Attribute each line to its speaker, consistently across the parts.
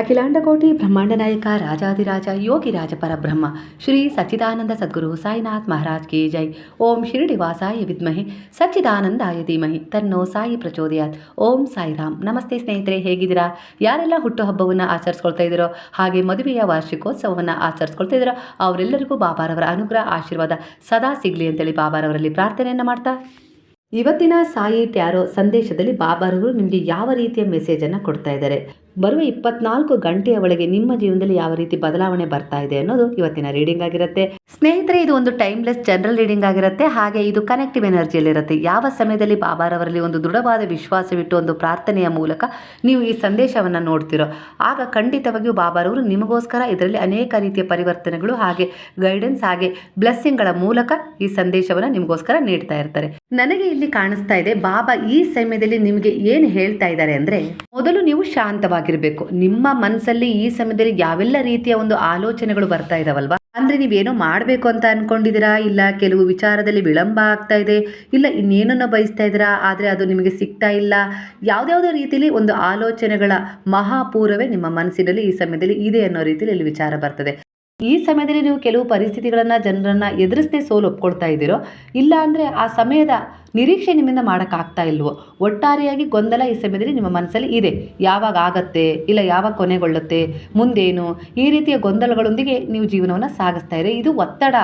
Speaker 1: ಅಖಿಲಾಂಡಕೋಟಿ ಬ್ರಹ್ಮಾಂಡ ನಾಯಕ ರಾಜಾದಿರಾಜ ಯೋಗಿರಾಜ ಪರಬ್ರಹ್ಮ, ಶ್ರೀ ಸಚ್ಚಿದಾನಂದ ಸದ್ಗುರು ಸಾಯಿನಾಥ್ ಮಹಾರಾಜ್ ಕಿ ಜೈ. ಓಂ ಶಿರಡಿವಾಸಾಯ ವಿದ್ಮಹೆ, ಸಚ್ಚಿದಾನಂದಾಯ ಧೀಮಹಿ. ತನ್ನೋ ಸಾಯಿ ಪ್ರಚೋದಯಾತ್. ಓಂ ಸಾಯಿರಾಮ್. ನಮಸ್ತೆ ಸ್ನೇಹಿತರೆ, ಹೇಗಿದ್ದೀರಾ? ಯಾರೆಲ್ಲ ಹುಟ್ಟುಹಬ್ಬವನ್ನು ಆಚರಿಸ್ಕೊಳ್ತಾ ಇದ್ದೀರೋ, ಹಾಗೆ ಮದುವೆಯ ವಾರ್ಷಿಕೋತ್ಸವವನ್ನು ಆಚರಿಸ್ಕೊಳ್ತಾ ಇದ್ದೀರೋ, ಅವರೆಲ್ಲರಿಗೂ ಬಾಬಾರವರ ಅನುಗ್ರಹ, ಆಶೀರ್ವಾದ ಸದಾ ಸಿಗಲಿ ಅಂತೇಳಿ ಬಾಬಾರವರಲ್ಲಿ ಪ್ರಾರ್ಥನೆಯನ್ನು ಮಾಡ್ತಾ. ಇವತ್ತಿನ ಸಾಯಿ ಟ್ಯಾರೋ ಸಂದೇಶದಲ್ಲಿ ಬಾಬಾರವರು ನಿಮಗೆ ಯಾವ ರೀತಿಯ ಮೆಸೇಜನ್ನು ಕೊಡ್ತಾ ಇದ್ದಾರೆ? ಬರುವ ಇಪ್ಪತ್ನಾಲ್ಕು ಗಂಟೆಯ ಒಳಗೆ ನಿಮ್ಮ ಜೀವನದಲ್ಲಿ ಯಾವ ರೀತಿ ಬದಲಾವಣೆ ಬರ್ತಾ ಇದೆ ಅನ್ನೋದು ಇವತ್ತಿನ ರೀಡಿಂಗ್ ಆಗಿರುತ್ತೆ. ಸ್ನೇಹಿತರೆ, ಇದು ಒಂದು ಟೈಮ್ಲೆಸ್ ಜನರಲ್ ರೀಡಿಂಗ್ ಆಗಿರುತ್ತೆ. ಹಾಗೆ ಇದು ಕನೆಕ್ಟಿವ್ ಎನರ್ಜಿಯಲ್ಲಿರುತ್ತೆ ಯಾವ ಸಮಯದಲ್ಲಿ ಬಾಬಾರವರಲ್ಲಿ ಒಂದು ದೃಢವಾದ ವಿಶ್ವಾಸವಿಟ್ಟು ಒಂದು ಪ್ರಾರ್ಥನೆಯ ಮೂಲಕ ನೀವು ಈ ಸಂದೇಶವನ್ನು ನೋಡ್ತಿರೋ, ಆಗ ಖಂಡಿತವಾಗಿಯೂ ಬಾಬಾರವರು ನಿಮಗೋಸ್ಕರ ಇದರಲ್ಲಿ ಅನೇಕ ರೀತಿಯ ಪರಿವರ್ತನೆಗಳು ಹಾಗೆ ಗೈಡೆನ್ಸ್ ಹಾಗೆ ಬ್ಲೆಸ್ಸಿಂಗ್ಗಳ ಮೂಲಕ ಈ ಸಂದೇಶವನ್ನು ನಿಮಗೋಸ್ಕರ ನೀಡ್ತಾ ಇರ್ತಾರೆ. ನನಗೆ ಇಲ್ಲಿ ಕಾಣಿಸ್ತಾ ಇದೆ, ಬಾಬಾ ಈ ಸಮಯದಲ್ಲಿ ನಿಮಗೆ ಏನು ಹೇಳ್ತಾ ಇದ್ದಾರೆ ಅಂದರೆ, ಮೊದಲು ನೀವು ಶಾಂತವಾಗಿರಬೇಕು ನಿಮ್ಮ ಮನಸ್ಸಲ್ಲಿ ಈ ಸಮಯದಲ್ಲಿ ಯಾವೆಲ್ಲ ರೀತಿಯ ಒಂದು ಆಲೋಚನೆಗಳು ಬರ್ತಾ ಇದಾವಲ್ವಾ? ಅಂದ್ರೆ ನೀವೇನೋ ಮಾಡಬೇಕು ಅಂತ ಅನ್ಕೊಂಡಿದ್ದೀರಾ? ಇಲ್ಲ ಕೆಲವು ವಿಚಾರದಲ್ಲಿ ವಿಳಂಬ ಆಗ್ತಾ ಇದೆ? ಇಲ್ಲ ಇನ್ನೇನನ್ನ ಬಯಸ್ತಾ ಇದ್ದೀರಾ? ಆದರೆ ಅದು ನಿಮಗೆ ಸಿಗ್ತಾ ಇಲ್ಲ? ಯಾವುದ್ಯಾವುದೋ ರೀತಿಯಲ್ಲಿ ಒಂದು ಆಲೋಚನೆಗಳ ಮಹಾಪೂರವೇ ನಿಮ್ಮ ಮನಸ್ಸಿನಲ್ಲಿ ಈ ಸಮಯದಲ್ಲಿ ಇದೆ ಅನ್ನೋ ರೀತಿಯಲ್ಲಿ ಇಲ್ಲಿ ವಿಚಾರ ಬರ್ತದೆ. ಈ ಸಮಯದಲ್ಲಿ ನೀವು ಕೆಲವು ಪರಿಸ್ಥಿತಿಗಳನ್ನು ಜನರನ್ನ ಎದುರಿಸದೆ ಸೋಲು ಒಪ್ಕೊಳ್ತಾ ಇದ್ದೀರೋ, ಇಲ್ಲ ಅಂದರೆ ಆ ಸಮಯದ ನಿರೀಕ್ಷೆ ನಿಮ್ಮಿಂದ ಮಾಡೋಕ್ಕಾಗ್ತಾ ಇಲ್ವೋ? ಒಟ್ಟಾರೆಯಾಗಿ ಗೊಂದಲ ಈ ಸಮಯದಲ್ಲಿ ನಿಮ್ಮ ಮನಸ್ಸಲ್ಲಿ ಇದೆ. ಯಾವಾಗ ಆಗತ್ತೆ, ಇಲ್ಲ ಯಾವಾಗ ಕೊನೆಗೊಳ್ಳುತ್ತೆ, ಮುಂದೇನು? ಈ ರೀತಿಯ ಗೊಂದಲಗಳೊಂದಿಗೆ ನೀವು ಜೀವನವನ್ನ ಸಾಗಿಸ್ತಾ ಇರಿ. ಇದು ಒತ್ತಡ.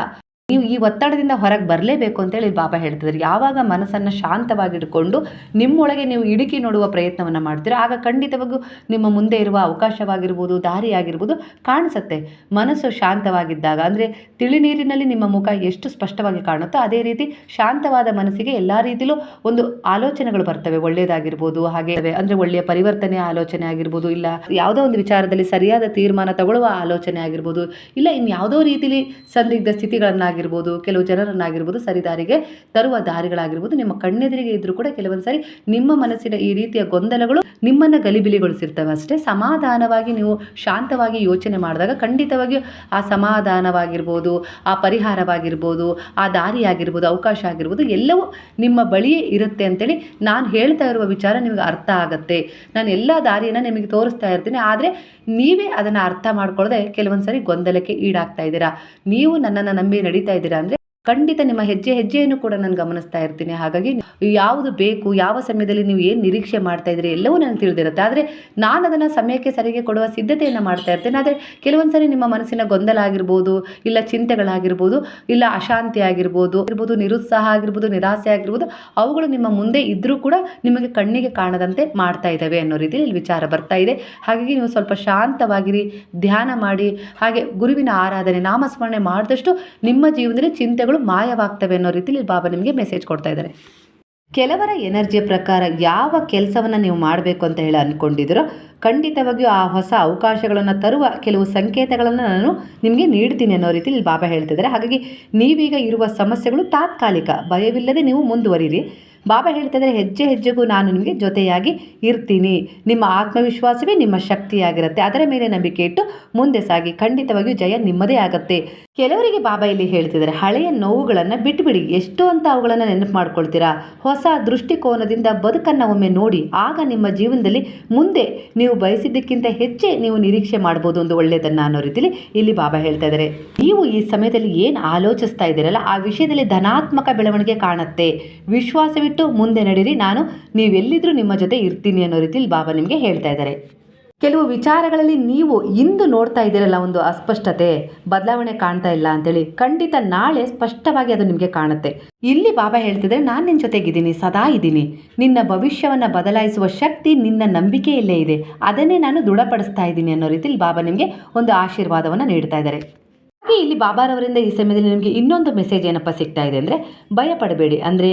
Speaker 1: ನೀವು ಈ ಒತ್ತಡದಿಂದ ಹೊರಗೆ ಬರಲೇಬೇಕು ಅಂತೇಳಿ ಬಾಬಾ ಹೇಳ್ತಿದ್ದಾರೆ ಯಾವಾಗ ಮನಸ್ಸನ್ನು ಶಾಂತವಾಗಿಟ್ಕೊಂಡು ನಿಮ್ಮೊಳಗೆ ನೀವು ಇಡುಕಿ ನೋಡುವ ಪ್ರಯತ್ನವನ್ನು ಮಾಡ್ತೀರೋ, ಆಗ ಖಂಡಿತವಾಗೂ ನಿಮ್ಮ ಮುಂದೆ ಇರುವ ಅವಕಾಶವಾಗಿರ್ಬೋದು ದಾರಿ ಆಗಿರ್ಬೋದು ಕಾಣಿಸುತ್ತೆ. ಮನಸ್ಸು ಶಾಂತವಾಗಿದ್ದಾಗ, ಅಂದರೆ ತಿಳಿ ನೀರಿನಲ್ಲಿ ನಿಮ್ಮ ಮುಖ ಎಷ್ಟು ಸ್ಪಷ್ಟವಾಗಿ ಕಾಣುತ್ತೋ ಅದೇ ರೀತಿ ಶಾಂತವಾದ ಮನಸ್ಸಿಗೆ ಎಲ್ಲ ರೀತಿಲೂ ಒಂದು ಆಲೋಚನೆಗಳು ಬರ್ತವೆ. ಒಳ್ಳೆಯದಾಗಿರ್ಬೋದು ಹಾಗೆ ಅಂದರೆ ಒಳ್ಳೆಯ ಪರಿವರ್ತನೆ ಆಲೋಚನೆ ಆಗಿರ್ಬೋದು, ಇಲ್ಲ ಯಾವುದೋ ಒಂದು ವಿಚಾರದಲ್ಲಿ ಸರಿಯಾದ ತೀರ್ಮಾನ ತಗೊಳ್ಳುವ ಆಲೋಚನೆ ಆಗಿರ್ಬೋದು, ಇಲ್ಲ ಇನ್ಯಾವುದೋ ರೀತಿಲಿ ಸಂದಿಗ್ಧ ಸ್ಥಿತಿಗಳನ್ನಾಗಿರ್ಬೋದು ಕೆಲವು ಜನರನ್ನಾಗಿರ್ಬೋದು ಸರಿದಾರಿಗೆ ತರುವ ದಾರಿಗಳಾಗಿರ್ಬೋದು, ನಿಮ್ಮ ಕಣ್ಣೆದುರಿಗೆ ಇದ್ರೂ ಕೂಡ ಕೆಲವೊಂದು ಸಾರಿ ನಿಮ್ಮ ಮನಸ್ಸಿನ ಈ ರೀತಿಯ ಗೊಂದಲಗಳು ನಿಮ್ಮನ್ನು ಗಲಿಬಿಲಿಗೊಳಿಸಿರ್ತವೆ ಅಷ್ಟೇ. ಸಮಾಧಾನವಾಗಿ ನೀವು ಶಾಂತವಾಗಿ ಯೋಚನೆ ಮಾಡಿದಾಗ ಖಂಡಿತವಾಗಿಯೂ ಆ ಸಮಾಧಾನವಾಗಿರ್ಬೋದು, ಆ ಪರಿಹಾರವಾಗಿರ್ಬೋದು, ಆ ದಾರಿಯಾಗಿರ್ಬೋದು, ಅವಕಾಶ ಆಗಿರ್ಬೋದು, ಎಲ್ಲವೂ ನಿಮ್ಮ ಬಳಿಯೇ ಇರುತ್ತೆ ಅಂತೇಳಿ ನಾನು ಹೇಳ್ತಾ ಇರುವ ವಿಚಾರ ನಿಮಗೆ ಅರ್ಥ ಆಗುತ್ತೆ. ನಾನು ಎಲ್ಲ ದಾರಿಯನ್ನು ನಿಮಗೆ ತೋರಿಸ್ತಾ ಇರ್ತೀನಿ, ಆದರೆ ನೀವೇ ಅದನ್ನು ಅರ್ಥ ಮಾಡ್ಕೊಳ್ಳದೆ ಕೆಲವೊಂದು ಸಾರಿ ಗೊಂದಲಕ್ಕೆ ಈಡಾಗ್ತಾ ಇದ್ದೀರಾ. ನೀವು ನನ್ನನ್ನು ನಂಬಿ ನಡೀತಾ ಇದ್ದೀರಾ ಅಂದರೆ ಖಂಡಿತ ನಿಮ್ಮ ಹೆಜ್ಜೆ ಹೆಜ್ಜೆಯನ್ನು ಕೂಡ ನಾನು ಗಮನಿಸ್ತಾ ಇರ್ತೀನಿ. ಹಾಗಾಗಿ ಯಾವುದು ಬೇಕು, ಯಾವ ಸಮಯದಲ್ಲಿ ನೀವು ಏನು ನಿರೀಕ್ಷೆ ಮಾಡ್ತಾ ಇದ್ದೀರಿ ಎಲ್ಲವೂ ನನಗೆ ತಿಳಿದಿರುತ್ತೆ. ಆದರೆ ನಾನು ಅದನ್ನು ಸಮಯಕ್ಕೆ ಸರಿಗೆ ಕೊಡುವ ಸಿದ್ಧತೆಯನ್ನು ಮಾಡ್ತಾ ಇರ್ತೇನೆ. ಆದರೆ ಕೆಲವೊಂದು ಸರಿ ನಿಮ್ಮ ಮನಸ್ಸಿನ ಗೊಂದಲ ಆಗಿರ್ಬೋದು, ಇಲ್ಲ ಚಿಂತೆಗಳಾಗಿರ್ಬೋದು, ಇಲ್ಲ ಅಶಾಂತಿ ಆಗಿರ್ಬೋದು ಇರ್ಬೋದು ನಿರುತ್ಸಾಹ ಆಗಿರ್ಬೋದು, ನಿರಾಸೆ ಆಗಿರ್ಬೋದು, ಅವುಗಳು ನಿಮ್ಮ ಮುಂದೆ ಇದ್ದರೂ ಕೂಡ ನಿಮಗೆ ಕಣ್ಣಿಗೆ ಕಾಣದಂತೆ ಮಾಡ್ತಾ ಇದ್ದಾವೆ ಅನ್ನೋ ರೀತಿಯಲ್ಲಿ ವಿಚಾರ ಬರ್ತಾ ಇದೆ. ಹಾಗಾಗಿ ನೀವು ಸ್ವಲ್ಪ ಶಾಂತವಾಗಿರಿ, ಧ್ಯಾನ ಮಾಡಿ, ಹಾಗೆ ಗುರುವಿನ ಆರಾಧನೆ, ನಾಮಸ್ಮರಣೆ ಮಾಡಿದಷ್ಟು ನಿಮ್ಮ ಜೀವನದಲ್ಲಿ ಚಿಂತೆಗಳು ಮಾಯವಾಗ್ತವೆ ಅನ್ನೋ ರೀತಿಲಿ ಬಾಬಾ ನಿಮಗೆ ಮೆಸೇಜ್ ಕೊಡ್ತಾ ಇದ್ದಾರೆ. ಕೆಲವರ ಎನರ್ಜಿಯ ಪ್ರಕಾರ ಯಾವ ಕೆಲಸವನ್ನು ನೀವು ಮಾಡಬೇಕು ಅಂತ ಹೇಳಿ ಅಂದ್ಕೊಂಡಿದ್ದೀರೋ ಖಂಡಿತವಾಗಿಯೂ ಆ ಹೊಸ ಅವಕಾಶಗಳನ್ನು ತರುವ ಕೆಲವು ಸಂಕೇತಗಳನ್ನು ನಾನು ನಿಮಗೆ ನೀಡ್ತೀನಿ ಅನ್ನೋ ರೀತಿಯಲ್ಲಿ ಬಾಬಾ ಹೇಳ್ತಿದ್ದಾರೆ. ಹಾಗಾಗಿ ನೀವೀಗ ಇರುವ ಸಮಸ್ಯೆಗಳು ತಾತ್ಕಾಲಿಕ. ಭಯವಿಲ್ಲದೆ ನೀವು ಮುಂದುವರಿರಿ. ಬಾಬಾ ಹೇಳ್ತಿದ್ರೆ ಹೆಜ್ಜೆ ಹೆಜ್ಜೆಗೂ ನಾನು ನಿಮಗೆ ಜೊತೆಯಾಗಿ ಇರ್ತೀನಿ. ನಿಮ್ಮ ಆತ್ಮವಿಶ್ವಾಸವೇ ನಿಮ್ಮ ಶಕ್ತಿಯಾಗಿರುತ್ತೆ. ಅದರ ಮೇಲೆ ನಂಬಿಕೆ ಇಟ್ಟು ಮುಂದೆ ಸಾಗಿ. ಖಂಡಿತವಾಗಿಯೂ ಜಯ ನಿಮ್ಮದೇ ಆಗುತ್ತೆ. ಕೆಲವರಿಗೆ ಬಾಬಾ ಇಲ್ಲಿ ಹೇಳ್ತಿದ್ದಾರೆ, ಹಳೆಯ ನೋವುಗಳನ್ನು ಬಿಟ್ಬಿಡಿ. ಎಷ್ಟು ಅಂತ ಅವುಗಳನ್ನು ನೆನಪು ಮಾಡ್ಕೊಳ್ತೀರಾ? ಹೊಸ ದೃಷ್ಟಿಕೋನದಿಂದ ಬದುಕನ್ನು ಒಮ್ಮೆ ನೋಡಿ, ಆಗ ನಿಮ್ಮ ಜೀವನದಲ್ಲಿ ಮುಂದೆ ನೀವು ಬಯಸಿದ್ದಕ್ಕಿಂತ ಹೆಚ್ಚೇ ನೀವು ನಿರೀಕ್ಷೆ ಮಾಡ್ಬೋದು ಒಂದು ಒಳ್ಳೆಯದನ್ನು ಅನ್ನೋ ರೀತಿಯಲ್ಲಿ ಇಲ್ಲಿ ಬಾಬಾ ಹೇಳ್ತಾ ಇದ್ದಾರೆ. ನೀವು ಈ ಸಮಯದಲ್ಲಿ ಏನು ಆಲೋಚಿಸ್ತಾ ಇದ್ದೀರಲ್ಲ, ಆ ವಿಷಯದಲ್ಲಿ ಧನಾತ್ಮಕ ಬೆಳವಣಿಗೆ ಕಾಣುತ್ತೆ. ವಿಶ್ವಾಸವಿಟ್ಟು ಮುಂದೆ ನಡೀರಿ. ನಾನು ನೀವೆಲ್ಲಿದ್ರೂ ನಿಮ್ಮ ಜೊತೆ ಇರ್ತೀನಿ ಅನ್ನೋ ರೀತಿಯಲ್ಲಿ ಬಾಬಾ ನಿಮಗೆ ಹೇಳ್ತಾ ಇದ್ದಾರೆ. ಕೆಲವು ವಿಚಾರಗಳಲ್ಲಿ ನೀವು ಇಂದು ನೋಡ್ತಾ ಇದ್ದೀರಲ್ಲ ಒಂದು ಅಸ್ಪಷ್ಟತೆ, ಬದಲಾವಣೆ ಕಾಣ್ತಾ ಇಲ್ಲ ಅಂತೇಳಿ. ಖಂಡಿತ ನಾಳೆ ಸ್ಪಷ್ಟವಾಗಿ ಅದು ನಿಮಗೆ ಕಾಣುತ್ತೆ. ಇಲ್ಲಿ ಬಾಬಾ ಹೇಳ್ತಿದ್ರೆ ನಾನು ನಿನ್ನ ಜೊತೆಗಿದ್ದೀನಿ, ಸದಾ ಇದ್ದೀನಿ. ನಿನ್ನ ಭವಿಷ್ಯವನ್ನು ಬದಲಾಯಿಸುವ ಶಕ್ತಿ ನಿನ್ನ ನಂಬಿಕೆಯಲ್ಲೇ ಇದೆ. ಅದನ್ನೇ ನಾನು ದೃಢಪಡಿಸ್ತಾ ಇದ್ದೀನಿ ಅನ್ನೋ ರೀತಿಯಲ್ಲಿ ಬಾಬಾ ನಿಮಗೆ ಒಂದು ಆಶೀರ್ವಾದವನ್ನು ನೀಡ್ತಾ ಇದ್ದಾರೆ. ಹಾಗೆ ಇಲ್ಲಿ ಬಾಬಾರವರಿಂದ ಈ ಸಮಯದಲ್ಲಿ ನಿಮಗೆ ಇನ್ನೊಂದು ಮೆಸೇಜ್ ಏನಪ್ಪ ಸಿಗ್ತಾ ಇದೆ ಅಂದರೆ ಭಯ ಪಡಬೇಡಿ. ಅಂದರೆ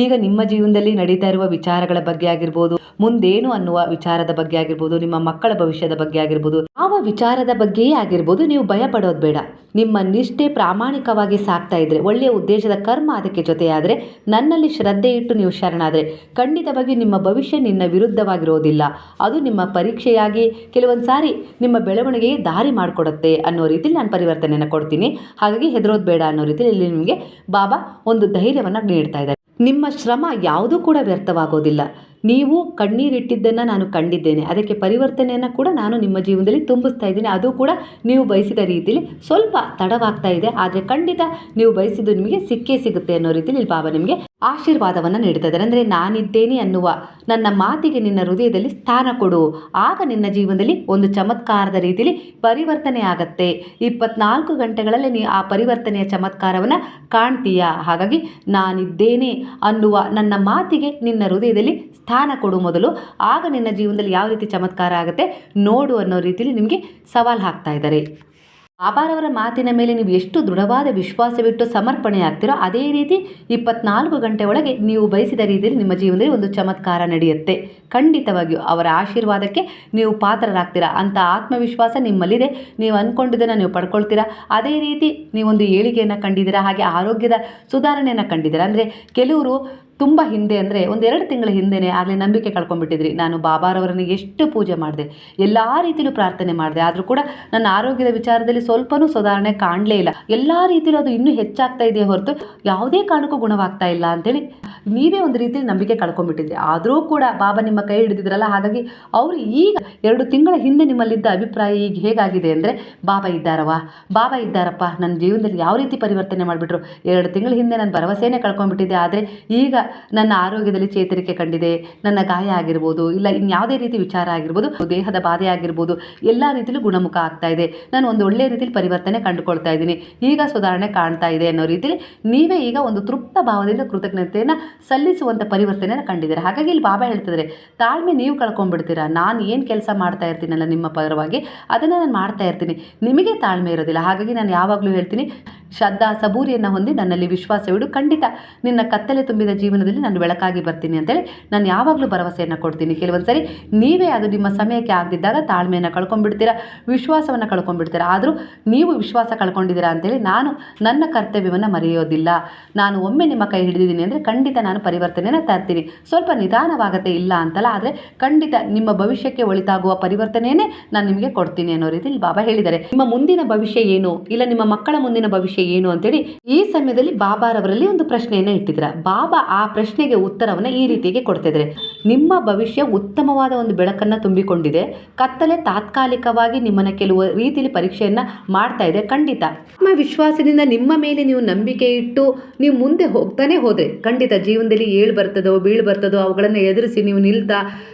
Speaker 1: ಈಗ ನಿಮ್ಮ ಜೀವನದಲ್ಲಿ ನಡೀತಾ ಇರುವ ವಿಚಾರಗಳ ಬಗ್ಗೆ ಆಗಿರ್ಬೋದು, ಮುಂದೇನು ಅನ್ನುವ ವಿಚಾರದ ಬಗ್ಗೆ ಆಗಿರ್ಬೋದು, ನಿಮ್ಮ ಮಕ್ಕಳ ಭವಿಷ್ಯದ ಬಗ್ಗೆ ಆಗಿರ್ಬೋದು, ಯಾವ ವಿಚಾರದ ಬಗ್ಗೆಯೇ ಆಗಿರ್ಬೋದು ನೀವು ಭಯ ಪಡೋದು ಬೇಡ. ನಿಮ್ಮ ನಿಷ್ಠೆ ಪ್ರಾಮಾಣಿಕವಾಗಿ ಸಾಕ್ತಾ ಇದ್ರೆ, ಒಳ್ಳೆಯ ಉದ್ದೇಶದ ಕರ್ಮ ಅದಕ್ಕೆ ಜೊತೆಯಾದರೆ, ನನ್ನಲ್ಲಿ ಶ್ರದ್ಧೆ ಇಟ್ಟು ನೀವು ಶರಣಾದರೆ, ಖಂಡಿತವಾಗಿ ನಿಮ್ಮ ಭವಿಷ್ಯ ನಿನ್ನ ವಿರುದ್ಧವಾಗಿರೋದಿಲ್ಲ. ಅದು ನಿಮ್ಮ ಪರೀಕ್ಷೆಯಾಗಿ ಕೆಲವೊಂದು ಸಾರಿ ನಿಮ್ಮ ಬೆಳವಣಿಗೆಗೆ ದಾರಿ ಮಾಡಿಕೊಡುತ್ತೆ ಅನ್ನೋ ರೀತಿಯಲ್ಲಿ ನಾನು ಪರಿವರ್ತನೆಯನ್ನು ಕೊಡ್ತೀನಿ. ಹಾಗಾಗಿ ಹೆದರೋದು ಬೇಡ ಅನ್ನೋ ರೀತಿಯಲ್ಲಿ ಇಲ್ಲಿ ನಿಮಗೆ ಬಾಬಾ ಒಂದು ಧೈರ್ಯವನ್ನು ನೀಡ್ತಾ ಇದ್ದಾರೆ. ನಿಮ್ಮ ಶ್ರಮ ಯಾವುದೂ ಕೂಡ ವ್ಯರ್ಥವಾಗೋದಿಲ್ಲ. ನೀವು ಕಣ್ಣೀರಿಟ್ಟಿದ್ದನ್ನು ನಾನು ಕಂಡಿದ್ದೇನೆ. ಅದಕ್ಕೆ ಪರಿವರ್ತನೆಯನ್ನು ಕೂಡ ನಾನು ನಿಮ್ಮ ಜೀವನದಲ್ಲಿ ತುಂಬಿಸ್ತಾ ಇದ್ದೀನಿ. ಅದು ಕೂಡ ನೀವು ಬಯಸಿದ ರೀತಿಯಲ್ಲಿ ಸ್ವಲ್ಪ ತಡವಾಗ್ತಾ ಇದೆ. ಆದರೆ ಖಂಡಿತ ನೀವು ಬಯಸಿದ್ದು ನಿಮಗೆ ಸಿಕ್ಕೇ ಸಿಗುತ್ತೆ ಅನ್ನೋ ರೀತಿಯಲ್ಲಿ ಇಲ್ಲಿ ಬಾಬಾ ನಿಮಗೆ ಆಶೀರ್ವಾದವನ್ನು ನೀಡ್ತಾ ಇದ್ದಾರೆ. ಅಂದರೆ ನಾನಿದ್ದೇನೆ ಅನ್ನುವ ನನ್ನ ಮಾತಿಗೆ ನಿನ್ನ ಹೃದಯದಲ್ಲಿ ಸ್ಥಾನ ಕೊಡು. ಆಗ ನಿನ್ನ ಜೀವನದಲ್ಲಿ ಒಂದು ಚಮತ್ಕಾರದ ರೀತಿಯಲ್ಲಿ ಪರಿವರ್ತನೆ ಆಗತ್ತೆ. ಇಪ್ಪತ್ನಾಲ್ಕು ಗಂಟೆಗಳಲ್ಲಿ ನೀ ಆ ಪರಿವರ್ತನೆಯ ಚಮತ್ಕಾರವನ್ನು ಕಾಣ್ತೀಯಾ? ಹಾಗಾಗಿ ನಾನಿದ್ದೇನೆ ಅನ್ನುವ ನನ್ನ ಮಾತಿಗೆ ನಿನ್ನ ಹೃದಯದಲ್ಲಿ ಸ್ಥಾನ ಕೊಡು ಮೊದಲು, ಆಗ ನಿನ್ನ ಜೀವನದಲ್ಲಿ ಯಾವ ರೀತಿ ಚಮತ್ಕಾರ ಆಗುತ್ತೆ ನೋಡು ಅನ್ನೋ ರೀತಿಯಲ್ಲಿ ನಿಮಗೆ ಸವಾಲು ಹಾಕ್ತಾ ಇದ್ದಾರೆ. ಅಪಾರವರ ಮಾತಿನ ಮೇಲೆ ನೀವು ಎಷ್ಟು ದೃಢವಾದ ವಿಶ್ವಾಸವಿಟ್ಟು ಸಮರ್ಪಣೆ ಆಗ್ತೀರೋ ಅದೇ ರೀತಿ ಇಪ್ಪತ್ನಾಲ್ಕು ಗಂಟೆ ಒಳಗೆ ನೀವು ಬಯಸಿದ ರೀತಿಯಲ್ಲಿ ನಿಮ್ಮ ಜೀವನದಲ್ಲಿ ಒಂದು ಚಮತ್ಕಾರ ನಡೆಯುತ್ತೆ. ಖಂಡಿತವಾಗಿಯೂ ಅವರ ಆಶೀರ್ವಾದಕ್ಕೆ ನೀವು ಪಾತ್ರರಾಗ್ತೀರಾ ಅಂತ ಆತ್ಮವಿಶ್ವಾಸ ನಿಮ್ಮಲ್ಲಿದೆ. ನೀವು ಅಂದ್ಕೊಂಡಿದ್ದನ್ನು ನೀವು ಪಡ್ಕೊಳ್ತೀರಾ. ಅದೇ ರೀತಿ ನೀವೊಂದು ಏಳಿಗೆಯನ್ನು ಕಂಡಿದ್ದೀರಾ, ಹಾಗೆ ಆರೋಗ್ಯದ ಸುಧಾರಣೆಯನ್ನು ಕಂಡಿದ್ದೀರಾ. ಅಂದರೆ ಕೆಲವರು ತುಂಬ ಹಿಂದೆ ಅಂದರೆ ಒಂದೆರಡು ತಿಂಗಳ ಹಿಂದೆಯೇ ಆಗಲೇ ನಂಬಿಕೆ ಕಳ್ಕೊಂಡ್ಬಿಟ್ಟಿದ್ರಿ. ನಾನು ಬಾಬಾರವರನ್ನು ಎಷ್ಟು ಪೂಜೆ ಮಾಡಿದೆ, ಎಲ್ಲ ರೀತಿಯಲ್ಲೂ ಪ್ರಾರ್ಥನೆ ಮಾಡಿದೆ. ಆದರೂ ಕೂಡ ನನ್ನ ಆರೋಗ್ಯದ ವಿಚಾರದಲ್ಲಿ ಸ್ವಲ್ಪನೂ ಸುಧಾರಣೆ ಕಾಣಲೇ ಇಲ್ಲ. ಎಲ್ಲ ರೀತಿಯಲ್ಲೂ ಅದು ಇನ್ನೂ ಹೆಚ್ಚಾಗ್ತಾ ಇದೆಯೇ ಹೊರತು ಯಾವುದೇ ಕಾರಣಕ್ಕೂ ಗುಣವಾಗ್ತಾ ಇಲ್ಲ ಅಂತೇಳಿ ನೀವೇ ಒಂದು ರೀತಿಯಲ್ಲಿ ನಂಬಿಕೆ ಕಳ್ಕೊಂಡ್ಬಿಟ್ಟಿದ್ರಿ. ಆದರೂ ಕೂಡ ಬಾಬಾ ನಿಮ್ಮ ಕೈ ಹಿಡಿದಿದ್ರಲ್ಲ, ಹಾಗಾಗಿ ಅವರು ಈಗ ಎರಡು ತಿಂಗಳ ಹಿಂದೆ ನಿಮ್ಮಲ್ಲಿದ್ದ ಅಭಿಪ್ರಾಯ ಈಗ ಹೇಗಾಗಿದೆ ಅಂದರೆ, ಬಾಬಾ ಇದ್ದಾರವಾ ಬಾಬಾ ಇದ್ದಾರಪ್ಪ, ನನ್ನ ಜೀವನದಲ್ಲಿ ಯಾವ ರೀತಿ ಪರಿವರ್ತನೆ ಮಾಡಿಬಿಟ್ರು? ಎರಡು ತಿಂಗಳ ಹಿಂದೆ ನಾನು ಭರವಸೆನೇ ಕಳ್ಕೊಂಡ್ಬಿಟ್ಟಿದ್ದೆ. ಆದರೆ ಈಗ ನನ್ನ ಆರೋಗ್ಯದಲ್ಲಿ ಚೇತರಿಕೆ ಕಂಡಿದೆ, ನನ್ನ ಗಾಯ ಆಗಿರ್ಬೋದು, ಇಲ್ಲ ಇನ್ಯಾವುದೇ ರೀತಿ ವಿಚಾರ ಆಗಿರ್ಬೋದು, ದೇಹದ ಬಾಧೆ ಆಗಿರ್ಬೋದು, ಎಲ್ಲ ರೀತಿಯಲ್ಲೂ ಗುಣಮುಖ ಆಗ್ತಾ ಇದೆ. ನಾನು ಒಂದು ಒಳ್ಳೆಯ ರೀತಿಯಲ್ಲಿ ಪರಿವರ್ತನೆ ಕಂಡುಕೊಳ್ತಾ ಇದ್ದೀನಿ. ಈಗ ಸುಧಾರಣೆ ಕಾಣ್ತಾ ಇದೆ ಅನ್ನೋ ರೀತಿಯಲ್ಲಿ ನೀವೇ ಈಗ ಒಂದು ತೃಪ್ತ ಭಾವದಿಂದ ಕೃತಜ್ಞತೆಯನ್ನು ಸಲ್ಲಿಸುವಂಥ ಪರಿವರ್ತನೆಯನ್ನು ಕಂಡಿದ್ದೀರಾ. ಹಾಗಾಗಿ ಇಲ್ಲಿ ಬಾಬಾ ಹೇಳ್ತಿದ್ರೆ ತಾಳ್ಮೆ ನೀವು ಕಳ್ಕೊಂಡ್ಬಿಡ್ತೀರಾ? ನಾನು ಏನು ಕೆಲಸ ಮಾಡ್ತಾ ಇರ್ತೀನಲ್ಲ ನಿಮ್ಮ ಪರವಾಗಿ, ಅದನ್ನು ನಾನು ಮಾಡ್ತಾ ಇರ್ತೀನಿ. ನಿಮಗೆ ತಾಳ್ಮೆ ಇರೋದಿಲ್ಲ. ಹಾಗಾಗಿ ನಾನು ಯಾವಾಗಲೂ ಹೇಳ್ತೀನಿ, ಶ್ರದ್ಧಾ ಸಬೂರಿಯನ್ನು ಹೊಂದಿ ನನ್ನಲ್ಲಿ ವಿಶ್ವಾಸವಿಡು. ಖಂಡಿತ ನಿನ್ನ ಕತ್ತಲೆ ತುಂಬಿದ ಜೀವನದಲ್ಲಿ ನಾನು ಬೆಳಕಾಗಿ ಬರ್ತೀನಿ ಅಂತೇಳಿ ನಾನು ಯಾವಾಗಲೂ ಭರವಸೆಯನ್ನು ಕೊಡ್ತೀನಿ. ಕೆಲವೊಂದು ಸರಿ ನೀವೇ ಅದು ನಿಮ್ಮ ಸಮಯಕ್ಕೆ ಆಗದಿದ್ದಾಗ ತಾಳ್ಮೆಯನ್ನು ಕಳ್ಕೊಂಡ್ಬಿಡ್ತೀರಾ, ವಿಶ್ವಾಸವನ್ನು ಕಳ್ಕೊಂಡ್ಬಿಡ್ತೀರಾ. ಆದರೂ ನೀವು ವಿಶ್ವಾಸ ಕಳ್ಕೊಂಡಿದ್ದೀರಾ ಅಂತೇಳಿ ನಾನು ನನ್ನ ಕರ್ತವ್ಯವನ್ನು ಮರೆಯೋದಿಲ್ಲ. ನಾನು ಒಮ್ಮೆ ನಿಮ್ಮ ಕೈ ಹಿಡಿದಿದ್ದೀನಿ ಅಂದರೆ ಖಂಡಿತ ನಾನು ಪರಿವರ್ತನೆಯನ್ನು ತರ್ತೀನಿ. ಸ್ವಲ್ಪ ನಿಧಾನವಾಗತ್ತೆ ಇಲ್ಲ ಅಂತಲ್ಲ, ಆದರೆ ಖಂಡಿತ ನಿಮ್ಮ ಭವಿಷ್ಯಕ್ಕೆ ಒಳಿತಾಗುವ ಪರಿವರ್ತನೆಯೇ ನಾನು ನಿಮಗೆ ಕೊಡ್ತೀನಿ ಅನ್ನೋ ರೀತಿಯಲ್ಲಿ ಬಾಬಾ ಹೇಳಿದ್ದಾರೆ. ನಿಮ್ಮ ಮುಂದಿನ ಭವಿಷ್ಯ ಏನು? ಇಲ್ಲ ನಿಮ್ಮ ಮಕ್ಕಳ ಮುಂದಿನ ಭವಿಷ್ಯ ಏನು ಅಂತೇಳಿ ಈ ಸಮಯದಲ್ಲಿ ಬಾಬಾರವರಲ್ಲಿ ಒಂದು ಪ್ರಶ್ನೆಯನ್ನು ಇಟ್ಟಿದ್ದೀರಾ. ಬಾಬಾ ಆ ಪ್ರಶ್ನೆಗೆ ಉತ್ತರವನ್ನು ಈ ರೀತಿಯಾಗಿ ಕೊಡ್ತಿದ್ದಾರೆ. ನಿಮ್ಮ ಭವಿಷ್ಯ ಉತ್ತಮವಾದ ಒಂದು ಬೆಳಕನ್ನು ತುಂಬಿಕೊಂಡಿದೆ. ಕತ್ತಲೆ ತಾತ್ಕಾಲಿಕವಾಗಿ ನಿಮ್ಮನ್ನು ಕೆಲವು ರೀತಿಯಲ್ಲಿ ಪರೀಕ್ಷೆಯನ್ನು ಮಾಡ್ತಾ ಇದೆ. ಖಂಡಿತ. ನಿಮ್ಮ ವಿಶ್ವಾಸದಿಂದ ನಿಮ್ಮ ಮೇಲೆ ನೀವು ನಂಬಿಕೆ ಇಟ್ಟು ನೀವು ಮುಂದೆ ಹೋಗ್ತಾನೆ ಹೋದರೆ ಖಂಡಿತ ಜೀವನದಲ್ಲಿ ಏಳು ಬರ್ತದೋ, ಬೀಳು ಬರ್ತದೋ ಅವುಗಳನ್ನು ಎದುರಿಸಿ ನೀವು ನಿಲ್ದ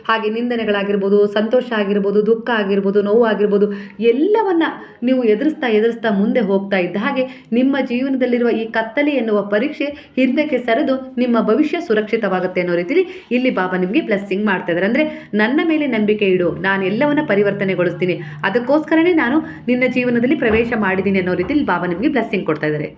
Speaker 1: ಹಾಗೆ ನಿಂದನೆಗಳಾಗಿರ್ಬೋದು, ಸಂತೋಷ ಆಗಿರ್ಬೋದು, ದುಃಖ ಆಗಿರ್ಬೋದು, ನೋವು ಆಗಿರ್ಬೋದು, ಎಲ್ಲವನ್ನು ನೀವು ಎದುರಿಸ್ತಾ ಎದುರಿಸ್ತಾ ಮುಂದೆ ಹೋಗ್ತಾ ಇದ್ದ ಹಾಗೆ ನಿಮ್ಮ ಜೀವನದಲ್ಲಿರುವ ಈ ಕತ್ತಲೆ ಎನ್ನುವ ಪರೀಕ್ಷೆ ಹಿಂದಕ್ಕೆ ಸರಿದು ನಿಮ್ಮ ಭವಿಷ್ಯ ಸುರಕ್ಷಿತವಾಗುತ್ತೆ ಅನ್ನೋ ರೀತಿಲಿ ಇಲ್ಲಿ ಬಾಬಾ ನಿಮಗೆ ಬ್ಲೆಸ್ಸಿಂಗ್ ಮಾಡ್ತಾ ಇದ್ದಾರೆ ಅಂದರೆ ನನ್ನ ಮೇಲೆ ನಂಬಿಕೆ ಇಡು, ನಾನು ಎಲ್ಲವನ್ನ ಪರಿವರ್ತನೆಗೊಳಿಸ್ತೀನಿ. ಅದಕ್ಕೋಸ್ಕರನೇ ನಾನು ನಿನ್ನ ಜೀವನದಲ್ಲಿ ಪ್ರವೇಶ ಮಾಡಿದ್ದೀನಿ ಅನ್ನೋ ರೀತಿಯಲ್ಲಿ ಬಾಬಾ ನಿಮಗೆ ಬ್ಲೆಸ್ಸಿಂಗ್ ಕೊಡ್ತಾ ಇದ್ದಾರೆ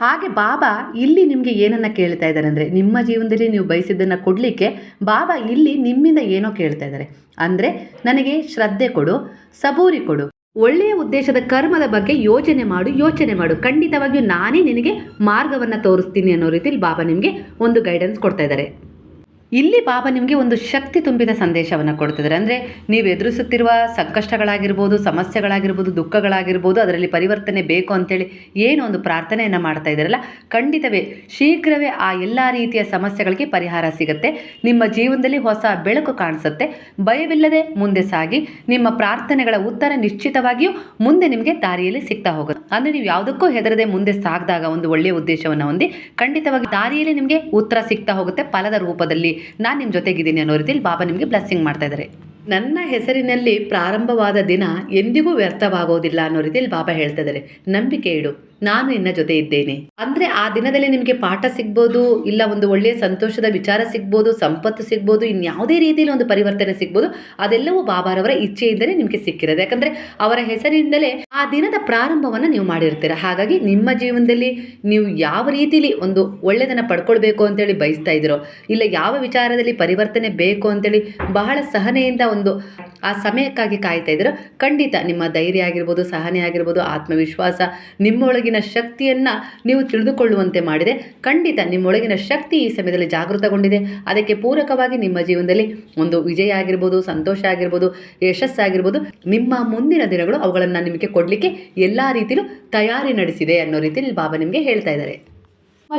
Speaker 1: ಹಾಗೆ ಬಾಬಾ ಇಲ್ಲಿ ನಿಮಗೆ ಏನನ್ನ ಕೇಳ್ತಾ ಇದ್ದಾರೆ ಅಂದರೆ ನಿಮ್ಮ ಜೀವನದಲ್ಲಿ ನೀವು ಬಯಸಿದ್ದನ್ನು ಕೊಡಲಿಕ್ಕೆ ಬಾಬಾ ಇಲ್ಲಿ ನಿಮ್ಮಿಂದ ಏನೋ ಕೇಳ್ತಾ ಇದ್ದಾರೆ ಅಂದರೆ ನನಗೆ ಶ್ರದ್ಧೆ ಕೊಡು, ಸಬೂರಿ ಕೊಡು ಒಳ್ಳೆಯ ಉದ್ದೇಶದ ಕರ್ಮದ ಬಗ್ಗೆ ಯೋಚನೆ ಮಾಡು ಯೋಚನೆ ಮಾಡು. ಖಂಡಿತವಾಗಿಯೂ ನಾನೇ ನಿನಗೆ ಮಾರ್ಗವನ್ನು ತೋರಿಸ್ತೀನಿ ಅನ್ನೋ ರೀತಿಯಲ್ಲಿ ಬಾಬಾ ನಿಮಗೆ ಒಂದು ಗೈಡೆನ್ಸ್ ಕೊಡ್ತಾ ಇದ್ದಾರೆ. ಇಲ್ಲಿ ಬಾಬಾ ನಿಮಗೆ ಒಂದು ಶಕ್ತಿ ತುಂಬಿದ ಸಂದೇಶವನ್ನು ಕೊಡ್ತಿದ್ದಾರೆ. ಅಂದರೆ ನೀವು ಎದುರಿಸುತ್ತಿರುವ ಸಂಕಷ್ಟಗಳಾಗಿರ್ಬೋದು, ಸಮಸ್ಯೆಗಳಾಗಿರ್ಬೋದು, ದುಃಖಗಳಾಗಿರ್ಬೋದು, ಅದರಲ್ಲಿ ಪರಿವರ್ತನೆ ಬೇಕು ಅಂತೇಳಿ ಏನು ಒಂದು ಪ್ರಾರ್ಥನೆಯನ್ನು ಮಾಡ್ತಾ ಇದ್ದಾರಲ್ಲ, ಖಂಡಿತವೇ ಶೀಘ್ರವೇ ಆ ಎಲ್ಲ ರೀತಿಯ ಸಮಸ್ಯೆಗಳಿಗೆ ಪರಿಹಾರ ಸಿಗುತ್ತೆ. ನಿಮ್ಮ ಜೀವನದಲ್ಲಿ ಹೊಸ ಬೆಳಕು ಕಾಣಿಸುತ್ತೆ. ಭಯವಿಲ್ಲದೆ ಮುಂದೆ ಸಾಗಿ, ನಿಮ್ಮ ಪ್ರಾರ್ಥನೆಗಳ ಉತ್ತರ ನಿಶ್ಚಿತವಾಗಿಯೂ ಮುಂದೆ ನಿಮಗೆ ದಾರಿಯಲ್ಲಿ ಸಿಗ್ತಾ ಹೋಗುತ್ತೆ. ಅಂದರೆ ನೀವು ಯಾವುದಕ್ಕೂ ಹೆದರದೆ ಮುಂದೆ ಸಾಗಿದಾಗ ಒಂದು ಒಳ್ಳೆಯ ಉದ್ದೇಶವನ್ನು ಹೊಂದಿ, ಖಂಡಿತವಾಗಿ ದಾರಿಯಲ್ಲಿ ನಿಮಗೆ ಉತ್ತರ ಸಿಗ್ತಾ ಹೋಗುತ್ತೆ. ಫಲದ ರೂಪದಲ್ಲಿ ನಾನು ನಿಮ್ಮ ಜೊತೆಗಿದ್ದೀನಿ ಅನ್ನೋ ರೀತಿಯಲ್ಲಿ ಬಾಬಾ ನಿಮಗೆ ಬ್ಲೆಸ್ಸಿಂಗ್ ಮಾಡ್ತಾ ಇದ್ದಾರೆ ನನ್ನ ಹೆಸರಿನಲ್ಲಿ ಪ್ರಾರಂಭವಾದ ದಿನ ಎಂದಿಗೂ ವ್ಯರ್ಥವಾಗೋದಿಲ್ಲ ಅನ್ನೋ ರೀತಿಯಲ್ಲಿ ಬಾಬಾ ಹೇಳ್ತಾ ಇದ್ದಾರೆ ನಂಬಿಕೆ ಇಡು. ನಾನು ನಿನ್ನ ಜೊತೆ ಇದ್ದೇನೆ. ಅಂದ್ರೆ ಆ ದಿನದಲ್ಲಿ ನಿಮಗೆ ಪಾಠ ಸಿಗ್ಬೋದು, ಇಲ್ಲ ಒಂದು ಒಳ್ಳೆಯ ಸಂತೋಷದ ವಿಚಾರ ಸಿಗ್ಬೋದು, ಸಂಪತ್ತು ಸಿಗ್ಬೋದು, ಇನ್ಯಾವುದೇ ರೀತಿಯಲ್ಲಿ ಒಂದು ಪರಿವರ್ತನೆ ಸಿಗ್ಬೋದು, ಅದೆಲ್ಲವೂ ಬಾಬಾರವರ ಇಚ್ಛೆಯಿಂದಲೇ ನಿಮಗೆ ಸಿಕ್ಕಿರೋದು. ಯಾಕಂದ್ರೆ ಅವರ ಹೆಸರಿಂದಲೇ ಆ ದಿನದ ಪ್ರಾರಂಭವನ್ನು ನೀವು ಮಾಡಿರ್ತೀರ. ಹಾಗಾಗಿ ನಿಮ್ಮ ಜೀವನದಲ್ಲಿ ನೀವು ಯಾವ ರೀತಿಲಿ ಒಂದು ಒಳ್ಳೆಯದನ್ನು ಪಡ್ಕೊಳ್ಬೇಕು ಅಂತೇಳಿ ಬಯಸ್ತಾ ಇದ್ದೀರೋ, ಇಲ್ಲ ಯಾವ ವಿಚಾರದಲ್ಲಿ ಪರಿವರ್ತನೆ ಬೇಕು ಅಂತೇಳಿ ಬಹಳ ಸಹನೆಯಿಂದ ಒಂದು ಆ ಸಮಯಕ್ಕಾಗಿ ಕಾಯ್ತಾ ಇದ್ದೀರೋ, ಖಂಡಿತ ನಿಮ್ಮ ಧೈರ್ಯ ಆಗಿರ್ಬೋದು, ಸಹನೆ ಆಗಿರ್ಬೋದು, ಆತ್ಮವಿಶ್ವಾಸ, ನಿಮ್ಮೊಳಗಿನ ಶಕ್ತಿಯನ್ನು ನೀವು ತಿಳಿದುಕೊಳ್ಳುವಂತೆ ಮಾಡಿದೆ. ಖಂಡಿತ ನಿಮ್ಮೊಳಗಿನ ಶಕ್ತಿ ಈ ಸಮಯದಲ್ಲಿ ಜಾಗೃತಗೊಂಡಿದೆ. ಅದಕ್ಕೆ ಪೂರಕವಾಗಿ ನಿಮ್ಮ ಜೀವನದಲ್ಲಿ ಒಂದು ವಿಜಯ ಆಗಿರ್ಬೋದು, ಸಂತೋಷ ಆಗಿರ್ಬೋದು, ಯಶಸ್ಸಾಗಿರ್ಬೋದು, ನಿಮ್ಮ ಮುಂದಿನ ದಿನಗಳು ಅವುಗಳನ್ನು ನಿಮಗೆ ಕೊಡಲಿಕ್ಕೆ ಎಲ್ಲ ರೀತಿಯಲ್ಲೂ ತಯಾರಿ ನಡೆಸಿದೆ ಅನ್ನೋ ರೀತಿಯಲ್ಲಿ ಬಾಬಾ ನಿಮಗೆ ಹೇಳ್ತಾ ಇದ್ದಾರೆ.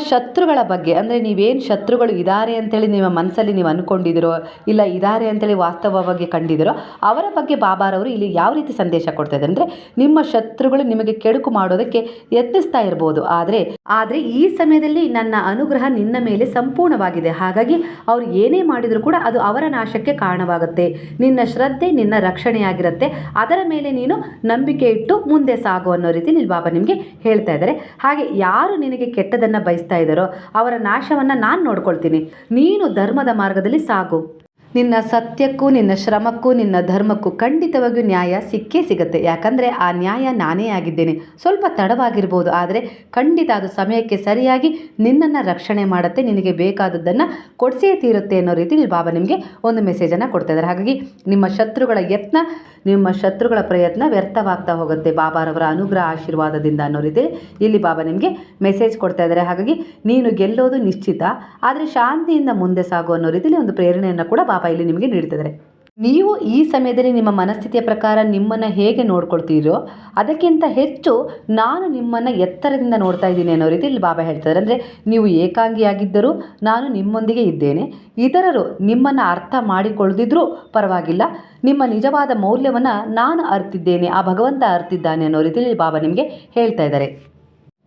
Speaker 1: ಶತ್ರುಗಳ ಬಗ್ಗೆ, ಅಂದರೆ ನೀವೇನು ಶತ್ರುಗಳು ಇದ್ದಾರೆ ಅಂತೇಳಿ ನಿಮ್ಮ ಮನಸ್ಸಲ್ಲಿ ನೀವು ಅಂದ್ಕೊಂಡಿದ್ದೀರೋ ಇಲ್ಲ ಇದ್ದಾರೆ ಅಂತೇಳಿ ವಾಸ್ತವವಾಗಿ ಕಂಡಿದ್ದೀರೋ ಅವರ ಬಗ್ಗೆ ಬಾಬಾರವರು ಇಲ್ಲಿ ಯಾವ ರೀತಿ ಸಂದೇಶ ಕೊಡ್ತಾ ಇದ್ದಾರೆ? ಅಂದರೆ ನಿಮ್ಮ ಶತ್ರುಗಳು ನಿಮಗೆ ಕೆಡುಕು ಮಾಡೋದಕ್ಕೆ ಯತ್ನಿಸ್ತಾ ಇರ್ಬೋದು. ಆದರೆ ಆದರೆ ಈ ಸಮಯದಲ್ಲಿ ನನ್ನ ಅನುಗ್ರಹ ನಿನ್ನ ಮೇಲೆ ಸಂಪೂರ್ಣವಾಗಿದೆ. ಹಾಗಾಗಿ ಅವರು ಏನೇ ಮಾಡಿದರೂ ಕೂಡ ಅದು ಅವರ ನಾಶಕ್ಕೆ ಕಾರಣವಾಗುತ್ತೆ. ನಿನ್ನ ಶ್ರದ್ಧೆ ನಿನ್ನ ರಕ್ಷಣೆಯಾಗಿರುತ್ತೆ. ಅದರ ಮೇಲೆ ನೀನು ನಂಬಿಕೆ ಇಟ್ಟು ಮುಂದೆ ಸಾಗು ಅನ್ನೋ ರೀತಿ ನಿಲ್ ಬಾಬಾ ನಿಮಗೆ ಹೇಳ್ತಾ ಇದ್ದಾರೆ. ಹಾಗೆ ಯಾರು ನಿನಗೆ ಕೆಟ್ಟದನ್ನು ಬಯಸ್ತಾ ಇದ್ದಾರೋ ಅವರ ನಾಶವನ್ನು ನಾನು ನೋಡ್ಕೊಳ್ತೀನಿ. ನೀನು ಧರ್ಮದ ಮಾರ್ಗದಲ್ಲಿ ಸಾಗು. ನಿನ್ನ ಸತ್ಯಕ್ಕೂ, ನಿನ್ನ ಶ್ರಮಕ್ಕೂ, ನಿನ್ನ ಧರ್ಮಕ್ಕೂ ಖಂಡಿತವಾಗಿಯೂ ನ್ಯಾಯ ಸಿಕ್ಕೇ ಸಿಗುತ್ತೆ. ಯಾಕಂದರೆ ಆ ನ್ಯಾಯ ನಾನೇ ಆಗಿದ್ದೇನೆ. ಸ್ವಲ್ಪ ತಡವಾಗಿರ್ಬೋದು, ಆದರೆ ಖಂಡಿತ ಅದು ಸಮಯಕ್ಕೆ ಸರಿಯಾಗಿ ನಿನ್ನನ್ನು ರಕ್ಷಣೆ ಮಾಡುತ್ತೆ, ನಿನಗೆ ಬೇಕಾದದ್ದನ್ನು ಕೊಡಿಸೇ ತೀರುತ್ತೆ ಅನ್ನೋ ರೀತಿಯಲ್ಲಿ ಬಾಬಾ ನಿಮಗೆ ಒಂದು ಮೆಸೇಜನ್ನು ಕೊಡ್ತಾ ಇದ್ದಾರೆ. ಹಾಗಾಗಿ ನಿಮ್ಮ ಶತ್ರುಗಳ ಯತ್ನ, ನಿಮ್ಮ ಶತ್ರುಗಳ ಪ್ರಯತ್ನ ವ್ಯರ್ಥವಾಗ್ತಾ ಹೋಗುತ್ತೆ ಬಾಬಾರವರ ಅನುಗ್ರಹ ಆಶೀರ್ವಾದದಿಂದ ಅನ್ನೋ ರೀತಿ ಇಲ್ಲಿ ಬಾಬಾ ನಿಮಗೆ ಮೆಸೇಜ್ ಕೊಡ್ತಾ ಇದ್ದಾರೆ. ಹಾಗಾಗಿ ನೀನು ಗೆಲ್ಲೋದು ನಿಶ್ಚಿತ, ಆದರೆ ಶಾಂತಿಯಿಂದ ಮುಂದೆ ಸಾಗು ಅನ್ನೋ ರೀತಿಯಲ್ಲಿ ಒಂದು ಪ್ರೇರಣೆಯನ್ನು ಕೂಡ ಬಾಬಾ ಇಲ್ಲಿ ನಿಮಗೆ ನೀಡ್ತಿದ್ದಾರೆ. ನೀವು ಈ ಸಮಯದಲ್ಲಿ ನಿಮ್ಮ ಮನಸ್ಥಿತಿಯ ಪ್ರಕಾರ ನಿಮ್ಮನ್ನು ಹೇಗೆ ನೋಡ್ಕೊಳ್ತೀರೋ ಅದಕ್ಕಿಂತ ಹೆಚ್ಚು ನಾನು ನಿಮ್ಮನ್ನು ಎತ್ತರದಿಂದ ನೋಡ್ತಾ ಇದ್ದೀನಿ ಅನ್ನೋ ರೀತಿಯಲ್ಲಿ ಬಾಬಾ ಹೇಳ್ತಾರೆ ಅಂದರೆ ನೀವು ಏಕಾಂಗಿಯಾಗಿದ್ದರೂ ನಾನು ನಿಮ್ಮೊಂದಿಗೆ ಇದ್ದೇನೆ. ಇತರರು ನಿಮ್ಮನ್ನು ಅರ್ಥ ಮಾಡಿಕೊಳ್ಳದಿದ್ರೂ ಪರವಾಗಿಲ್ಲ. ನಿಮ್ಮ ನಿಜವಾದ ಮೌಲ್ಯವನ್ನು ನಾನು ಅರ್ತಿದ್ದೇನೆ, ಆ ಭಗವಂತ ಅರ್ತಿದ್ದಾನೆ ಅನ್ನೋ ರೀತಿಯಲ್ಲಿ ಬಾಬಾ ನಿಮಗೆ ಹೇಳ್ತಾ ಇದ್ದಾರೆ.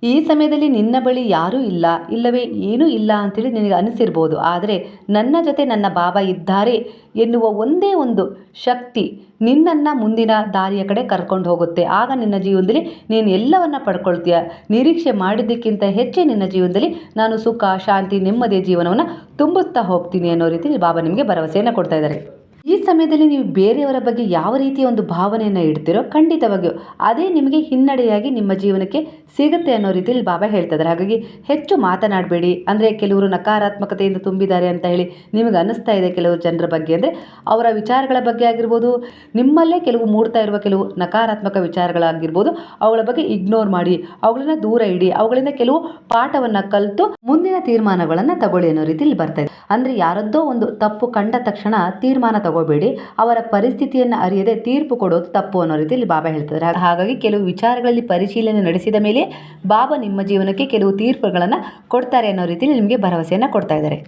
Speaker 1: ಈ ಸಮಯದಲ್ಲಿ ನಿನ್ನ ಬಳಿ ಯಾರೂ ಇಲ್ಲ, ಇಲ್ಲವೇ ಏನೂ ಇಲ್ಲ ಅಂತೇಳಿ ನಿನಗೆ ಅನಿಸಿರ್ಬೋದು. ಆದರೆ ನನ್ನ ಜೊತೆ ನನ್ನ ಬಾಬಾ ಇದ್ದಾರೆ ಎನ್ನುವ ಒಂದೇ ಒಂದು ಶಕ್ತಿ ನಿನ್ನನ್ನು ಮುಂದಿನ ದಾರಿಯ ಕಡೆ ಕರ್ಕೊಂಡು ಹೋಗುತ್ತೆ. ಆಗ ನಿನ್ನ ಜೀವನದಲ್ಲಿ ನೀನು ಎಲ್ಲವನ್ನು ಪಡ್ಕೊಳ್ತೀಯ? ನಿರೀಕ್ಷೆ ಮಾಡಿದ್ದಕ್ಕಿಂತ ಹೆಚ್ಚೇ ನಿನ್ನ ಜೀವನದಲ್ಲಿ ನಾನು ಸುಖ, ಶಾಂತಿ, ನೆಮ್ಮದಿಯ ಜೀವನವನ್ನು ತುಂಬಿಸ್ತಾ ಹೋಗ್ತೀನಿ ಅನ್ನೋ ರೀತಿಯಲ್ಲಿ ಬಾಬಾ ನಿಮಗೆ ಭರವಸೆಯನ್ನು ಕೊಡ್ತಾ ಇದ್ದಾರೆ. ಈ ಸಮಯದಲ್ಲಿ ನೀವು ಬೇರೆಯವರ ಬಗ್ಗೆ ಯಾವ ರೀತಿಯ ಒಂದು ಭಾವನೆಯನ್ನು ಇಡ್ತೀರೋ ಖಂಡಿತವಾಗಿಯೂ ಅದೇ ನಿಮಗೆ ಹಿನ್ನಡೆಯಾಗಿ ನಿಮ್ಮ ಜೀವನಕ್ಕೆ ಸಿಗುತ್ತೆ ಅನ್ನೋ ರೀತಿಯಲ್ಲಿ ಬಾಬಾ ಹೇಳ್ತಿದ್ದಾರೆ. ಹಾಗಾಗಿ ಹೆಚ್ಚು ಮಾತನಾಡಬೇಡಿ. ಅಂದರೆ ಕೆಲವರು ನಕಾರಾತ್ಮಕತೆಯಿಂದ ತುಂಬಿದ್ದಾರೆ ಅಂತ ಹೇಳಿ ನಿಮಗೆ ಅನ್ನಿಸ್ತಾ ಇದೆ ಕೆಲವು ಜನರ ಬಗ್ಗೆ. ಅಂದರೆ ಅವರ ವಿಚಾರಗಳ ಬಗ್ಗೆ ಆಗಿರ್ಬೋದು, ನಿಮ್ಮಲ್ಲೇ ಕೆಲವು ಮೂಡ್ತಾ ಇರುವ ಕೆಲವು ನಕಾರಾತ್ಮಕ ವಿಚಾರಗಳಾಗಿರ್ಬೋದು ಅವುಗಳ ಬಗ್ಗೆ ಇಗ್ನೋರ್ ಮಾಡಿ ಅವುಗಳನ್ನ ದೂರ ಇಡಿ ಅವುಗಳಿಂದ ಕೆಲವು ಪಾಠವನ್ನು ಕಲಿತು ಮುಂದಿನ ತೀರ್ಮಾನಗಳನ್ನು ತಗೊಳ್ಳಿ ಅನ್ನೋ ರೀತಿಯಲ್ಲಿ ಬರ್ತಾ ಇದೆ. ಅಂದರೆ ಯಾರದ್ದೋ ಒಂದು ತಪ್ಪು ಕಂಡ ತಕ್ಷಣ ತೀರ್ಮಾನ ತಗೋಬೇಡಿ. ಅವರ ಪರಿಸ್ಥಿತಿಯನ್ನು ಅರಿಯದೆ ತೀರ್ಪು ಕೊಡೋದು ತಪ್ಪು ಅನ್ನೋ ರೀತಿಯಲ್ಲಿ ಬಾಬಾ ಹೇಳ್ತಾರೆ ಹಾಗಾಗಿ ಕೆಲವು ವಿಚಾರಗಳಲ್ಲಿ ಪರಿಶೀಲನೆ ನಡೆಸಿದ ಮೇಲೆ ಬಾಬಾ ನಿಮ್ಮ ಜೀವನಕ್ಕೆ ಕೆಲವು ತೀರ್ಪುಗಳನ್ನು ಕೊಡ್ತಾರೆ ಅನ್ನೋ ರೀತಿಯಲ್ಲಿ ನಿಮಗೆ ಭರವಸೆಯನ್ನು ಕೊಡ್ತಾ ಇದ್ದಾರೆ.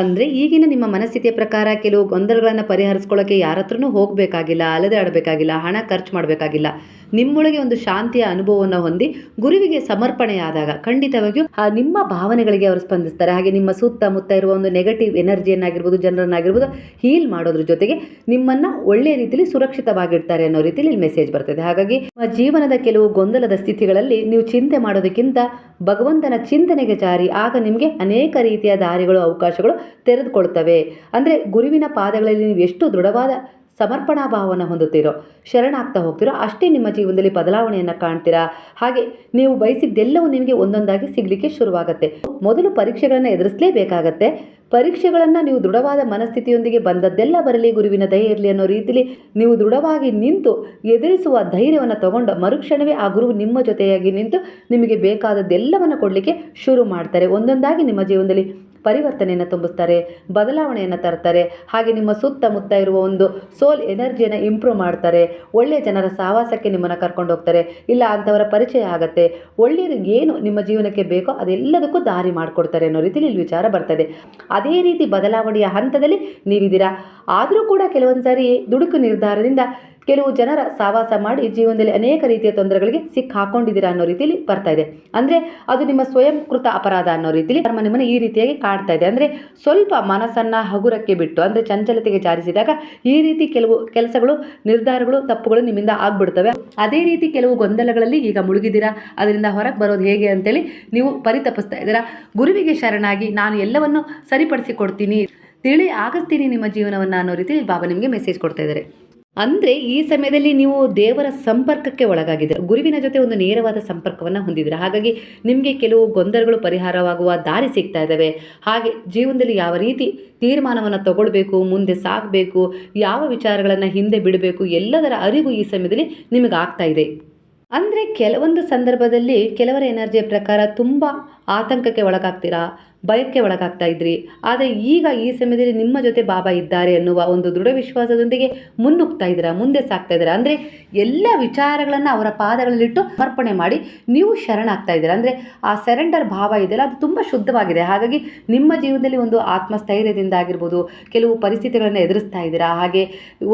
Speaker 1: ಅಂದರೆ ಈಗಿನ ನಿಮ್ಮ ಮನಸ್ಥಿತಿಯ ಪ್ರಕಾರ ಕೆಲವು ಗೊಂದಲಗಳನ್ನು ಪರಿಹರಿಸ್ಕೊಳ್ಳೋಕ್ಕೆ ಯಾರ ಹತ್ರನೂ ಹೋಗಬೇಕಾಗಿಲ್ಲ, ಅಲೆದಾಡಬೇಕಾಗಿಲ್ಲ, ಹಣ ಖರ್ಚು ಮಾಡಬೇಕಾಗಿಲ್ಲ. ನಿಮ್ಮೊಳಗೆ ಒಂದು ಶಾಂತಿಯ ಅನುಭವವನ್ನು ಹೊಂದಿ ಗುರುವಿಗೆ ಸಮರ್ಪಣೆಯಾದಾಗ ಖಂಡಿತವಾಗಿಯೂ, ಆ, ನಿಮ್ಮ ಭಾವನೆಗಳಿಗೆ ಅವರು ಸ್ಪಂದಿಸ್ತಾರೆ. ಹಾಗೆ ನಿಮ್ಮ ಸುತ್ತಮುತ್ತ ಇರುವ ಒಂದು ನೆಗೆಟಿವ್ ಎನರ್ಜಿಯನ್ನಾಗಿರ್ಬೋದು ಜನರನ್ನಾಗಿರ್ಬೋದು ಹೀಲ್ ಮಾಡೋದ್ರ ಜೊತೆಗೆ ನಿಮ್ಮನ್ನು ಒಳ್ಳೆಯ ರೀತಿಯಲ್ಲಿ ಸುರಕ್ಷಿತವಾಗಿಡ್ತಾರೆ ಅನ್ನೋ ರೀತಿಯಲ್ಲಿ ಇಲ್ಲಿ ಮೆಸೇಜ್ ಬರ್ತದೆ. ಹಾಗಾಗಿ, ನಿಮ್ಮ ಜೀವನದ ಕೆಲವು ಗೊಂದಲದ ಸ್ಥಿತಿಗಳಲ್ಲಿ ನೀವು ಚಿಂತೆ ಮಾಡೋದಕ್ಕಿಂತ ಭಗವಂತನ ಚಿಂತನೆಗೆ ಜಾರಿ, ಆಗ ನಿಮಗೆ ಅನೇಕ ರೀತಿಯ ದಾರಿಗಳು, ಅವಕಾಶಗಳು ತೆರೆದುಕೊಳ್ತವೆ. ಅಂದರೆ ಗುರುವಿನ ಪಾದಗಳಲ್ಲಿ ನೀವು ಎಷ್ಟು ದೃಢವಾದ ಸಮರ್ಪಣಾ ಭಾವವನ್ನು ಹೊಂದುತ್ತೀರೋ, ಶರಣಾಗ್ತಾ ಹೋಗ್ತೀರೋ, ಅಷ್ಟೇ ನಿಮ್ಮ ಜೀವನದಲ್ಲಿ ಬದಲಾವಣೆಯನ್ನು ಕಾಣ್ತೀರಾ? ಹಾಗೆ ನೀವು ಬಯಸಿದ್ದೆಲ್ಲವೂ ನಿಮಗೆ ಒಂದೊಂದಾಗಿ ಸಿಗಲಿಕ್ಕೆ ಶುರುವಾಗುತ್ತೆ. ಮೊದಲು ಪರೀಕ್ಷೆಗಳನ್ನು ಎದುರಿಸಲೇಬೇಕಾಗತ್ತೆ. ಪರೀಕ್ಷೆಗಳನ್ನು ನೀವು ದೃಢವಾದ ಮನಸ್ಥಿತಿಯೊಂದಿಗೆ ಬಂದದ್ದೆಲ್ಲ ಬರಲಿ, ಗುರುವಿನ ದಯ ಇರಲಿ ಅನ್ನೋ ರೀತಿಯಲ್ಲಿ ನೀವು ದೃಢವಾಗಿ ನಿಂತು ಎದುರಿಸುವ ಧೈರ್ಯವನ್ನು ತಗೊಂಡು ಮರುಕ್ಷಣವೇ ಆ ಗುರು ನಿಮ್ಮ ಜೊತೆಯಾಗಿ ನಿಂತು ನಿಮಗೆ ಬೇಕಾದದ್ದೆಲ್ಲವನ್ನು ಕೊಡಲಿಕ್ಕೆ ಶುರು ಮಾಡ್ತಾರೆ. ಒಂದೊಂದಾಗಿ ನಿಮ್ಮ ಜೀವನದಲ್ಲಿ ಪರಿವರ್ತನೆಯನ್ನು ತುಂಬಿಸ್ತಾರೆ, ಬದಲಾವಣೆಯನ್ನು ತರ್ತಾರೆ. ಹಾಗೆ ನಿಮ್ಮ ಸುತ್ತಮುತ್ತ ಇರುವ ಒಂದು ಸೋಲ್ ಎನರ್ಜಿಯನ್ನು ಇಂಪ್ರೂವ್ ಮಾಡ್ತಾರೆ. ಒಳ್ಳೆಯ ಜನರ ಸಹವಾಸಕ್ಕೆ ನಿಮ್ಮನ್ನು ಕರ್ಕೊಂಡು ಹೋಗ್ತಾರೆ. ಇಲ್ಲ, ಅಂಥವರ ಪರಿಚಯ ಆಗುತ್ತೆ. ಒಳ್ಳೆಯದು ಏನು ನಿಮ್ಮ ಜೀವನಕ್ಕೆ ಬೇಕೋ ಅದೆಲ್ಲದಕ್ಕೂ ದಾರಿ ಮಾಡಿಕೊಡ್ತಾರೆ ಅನ್ನೋ ರೀತಿಯಲ್ಲಿ ಇಲ್ಲಿ ವಿಚಾರ ಬರ್ತದೆ. ಅದೇ ರೀತಿ ಬದಲಾವಣೆಯ ಹಂತದಲ್ಲಿ ನೀವಿದ್ದೀರಾ? ಆದರೂ ಕೂಡ ಕೆಲವೊಂದು ಸಾರಿ ದುಡುಕು ನಿರ್ಧಾರದಿಂದ ಕೆಲವು ಜನರ ಸಹವಾಸ ಮಾಡಿ ಜೀವನದಲ್ಲಿ ಅನೇಕ ರೀತಿಯ ತೊಂದರೆಗಳಿಗೆ ಸಿಕ್ಕಾಕೊಂಡಿದ್ದೀರಾ ಅನ್ನೋ ರೀತಿಯಲ್ಲಿ ಬರ್ತಾ ಇದೆ. ಅಂದರೆ ಅದು ನಿಮ್ಮ ಸ್ವಯಂಕೃತ ಅಪರಾಧ ಅನ್ನೋ ರೀತಿಯಲ್ಲಿ ಧರ್ಮ ನಿಮ್ಮನ್ನು ಈ ರೀತಿಯಾಗಿ ಕಾಡ್ತಾ ಇದೆ. ಅಂದರೆ ಸ್ವಲ್ಪ ಮನಸ್ಸನ್ನು ಹಗುರಕ್ಕೆ ಬಿಟ್ಟು, ಅಂದರೆ ಚಂಚಲತೆಗೆ ಜಾರಿಸಿದಾಗ ಈ ರೀತಿ ಕೆಲವು ಕೆಲಸಗಳು, ನಿರ್ಧಾರಗಳು, ತಪ್ಪುಗಳು ನಿಮ್ಮಿಂದ ಆಗ್ಬಿಡ್ತವೆ. ಅದೇ ರೀತಿ ಕೆಲವು ಗೊಂದಲಗಳಲ್ಲಿ ಈಗ ಮುಳುಗಿದ್ದೀರಾ? ಅದರಿಂದ ಹೊರಗೆ ಬರೋದು ಹೇಗೆ ಅಂತೇಳಿ ನೀವು ಪರಿತಪಿಸ್ತಾ ಇದ್ದೀರಾ? ಗುರುವಿಗೆ ಶರಣಾಗಿ ನಾನು ಎಲ್ಲವನ್ನು ಸರಿಪಡಿಸಿಕೊಡ್ತೀನಿ. ತಿಳಿ ಆಗಿಸ್ತೀನಿ ನಿಮ್ಮ ಜೀವನವನ್ನು ಅನ್ನೋ ರೀತಿ ಬಾಬಾ ನಿಮಗೆ ಮೆಸೇಜ್ ಕೊಡ್ತಾ ಇದ್ದಾರೆ. ಅಂದರೆ ಈ ಸಮಯದಲ್ಲಿ ನೀವು ದೇವರ ಸಂಪರ್ಕಕ್ಕೆ ಒಳಗಾಗಿದ್ದೀರ. ಗುರುವಿನ ಜೊತೆ ಒಂದು ನೇರವಾದ ಸಂಪರ್ಕವನ್ನು ಹೊಂದಿದ್ದೀರ. ಹಾಗಾಗಿ ನಿಮಗೆ ಕೆಲವು ಗೊಂದಲಗಳು, ಪರಿಹಾರವಾಗುವ ದಾರಿ ಸಿಗ್ತಾ ಇದ್ದಾವೆ. ಹಾಗೆ ಜೀವನದಲ್ಲಿ ಯಾವ ರೀತಿ ತೀರ್ಮಾನವನ್ನು ತಗೊಳ್ಬೇಕು, ಮುಂದೆ ಸಾಗಬೇಕು, ಯಾವ ವಿಚಾರಗಳನ್ನು ಹಿಂದೆ ಬಿಡಬೇಕು, ಎಲ್ಲದರ ಅರಿವು ಈ ಸಮಯದಲ್ಲಿ ನಿಮಗೆ ಆಗ್ತಾ ಇದೆ. ಅಂದರೆ ಕೆಲವೊಂದು ಸಂದರ್ಭದಲ್ಲಿ ಕೆಲವರ ಎನರ್ಜಿಯ ಪ್ರಕಾರ ತುಂಬ ಆತಂಕಕ್ಕೆ ಒಳಗಾಗ್ತೀರಾ? ಭಯಕ್ಕೆ ಒಳಗಾಗ್ತಾ ಇದ್ರಿ. ಆದರೆ ಈಗ ಈ ಸಮಯದಲ್ಲಿ ನಿಮ್ಮ ಜೊತೆ ಬಾಬಾ ಇದ್ದಾರೆ ಅನ್ನುವ ಒಂದು ದೃಢ ವಿಶ್ವಾಸದೊಂದಿಗೆ ಮುನ್ನುಗ್ತಾ ಇದ್ದೀರಾ? ಮುಂದೆ ಸಾಕ್ತಾ ಇದ್ದೀರಾ? ಅಂದರೆ ಎಲ್ಲ ವಿಚಾರಗಳನ್ನು ಅವರ ಪಾದಗಳಲ್ಲಿಟ್ಟು ಸಮರ್ಪಣೆ ಮಾಡಿ ನೀವು ಶರಣಾಗ್ತಾ ಇದ್ದೀರಾ? ಅಂದರೆ ಆ ಸೆರೆಂಡರ್ ಭಾವ ಇದೆಯಲ್ಲ, ಅದು ತುಂಬ ಶುದ್ಧವಾಗಿದೆ. ಹಾಗಾಗಿ ನಿಮ್ಮ ಜೀವನದಲ್ಲಿ ಒಂದು ಆತ್ಮಸ್ಥೈರ್ಯದಿಂದ ಆಗಿರ್ಬೋದು, ಕೆಲವು ಪರಿಸ್ಥಿತಿಗಳನ್ನು ಎದುರಿಸ್ತಾ ಇದ್ದೀರಾ? ಹಾಗೆ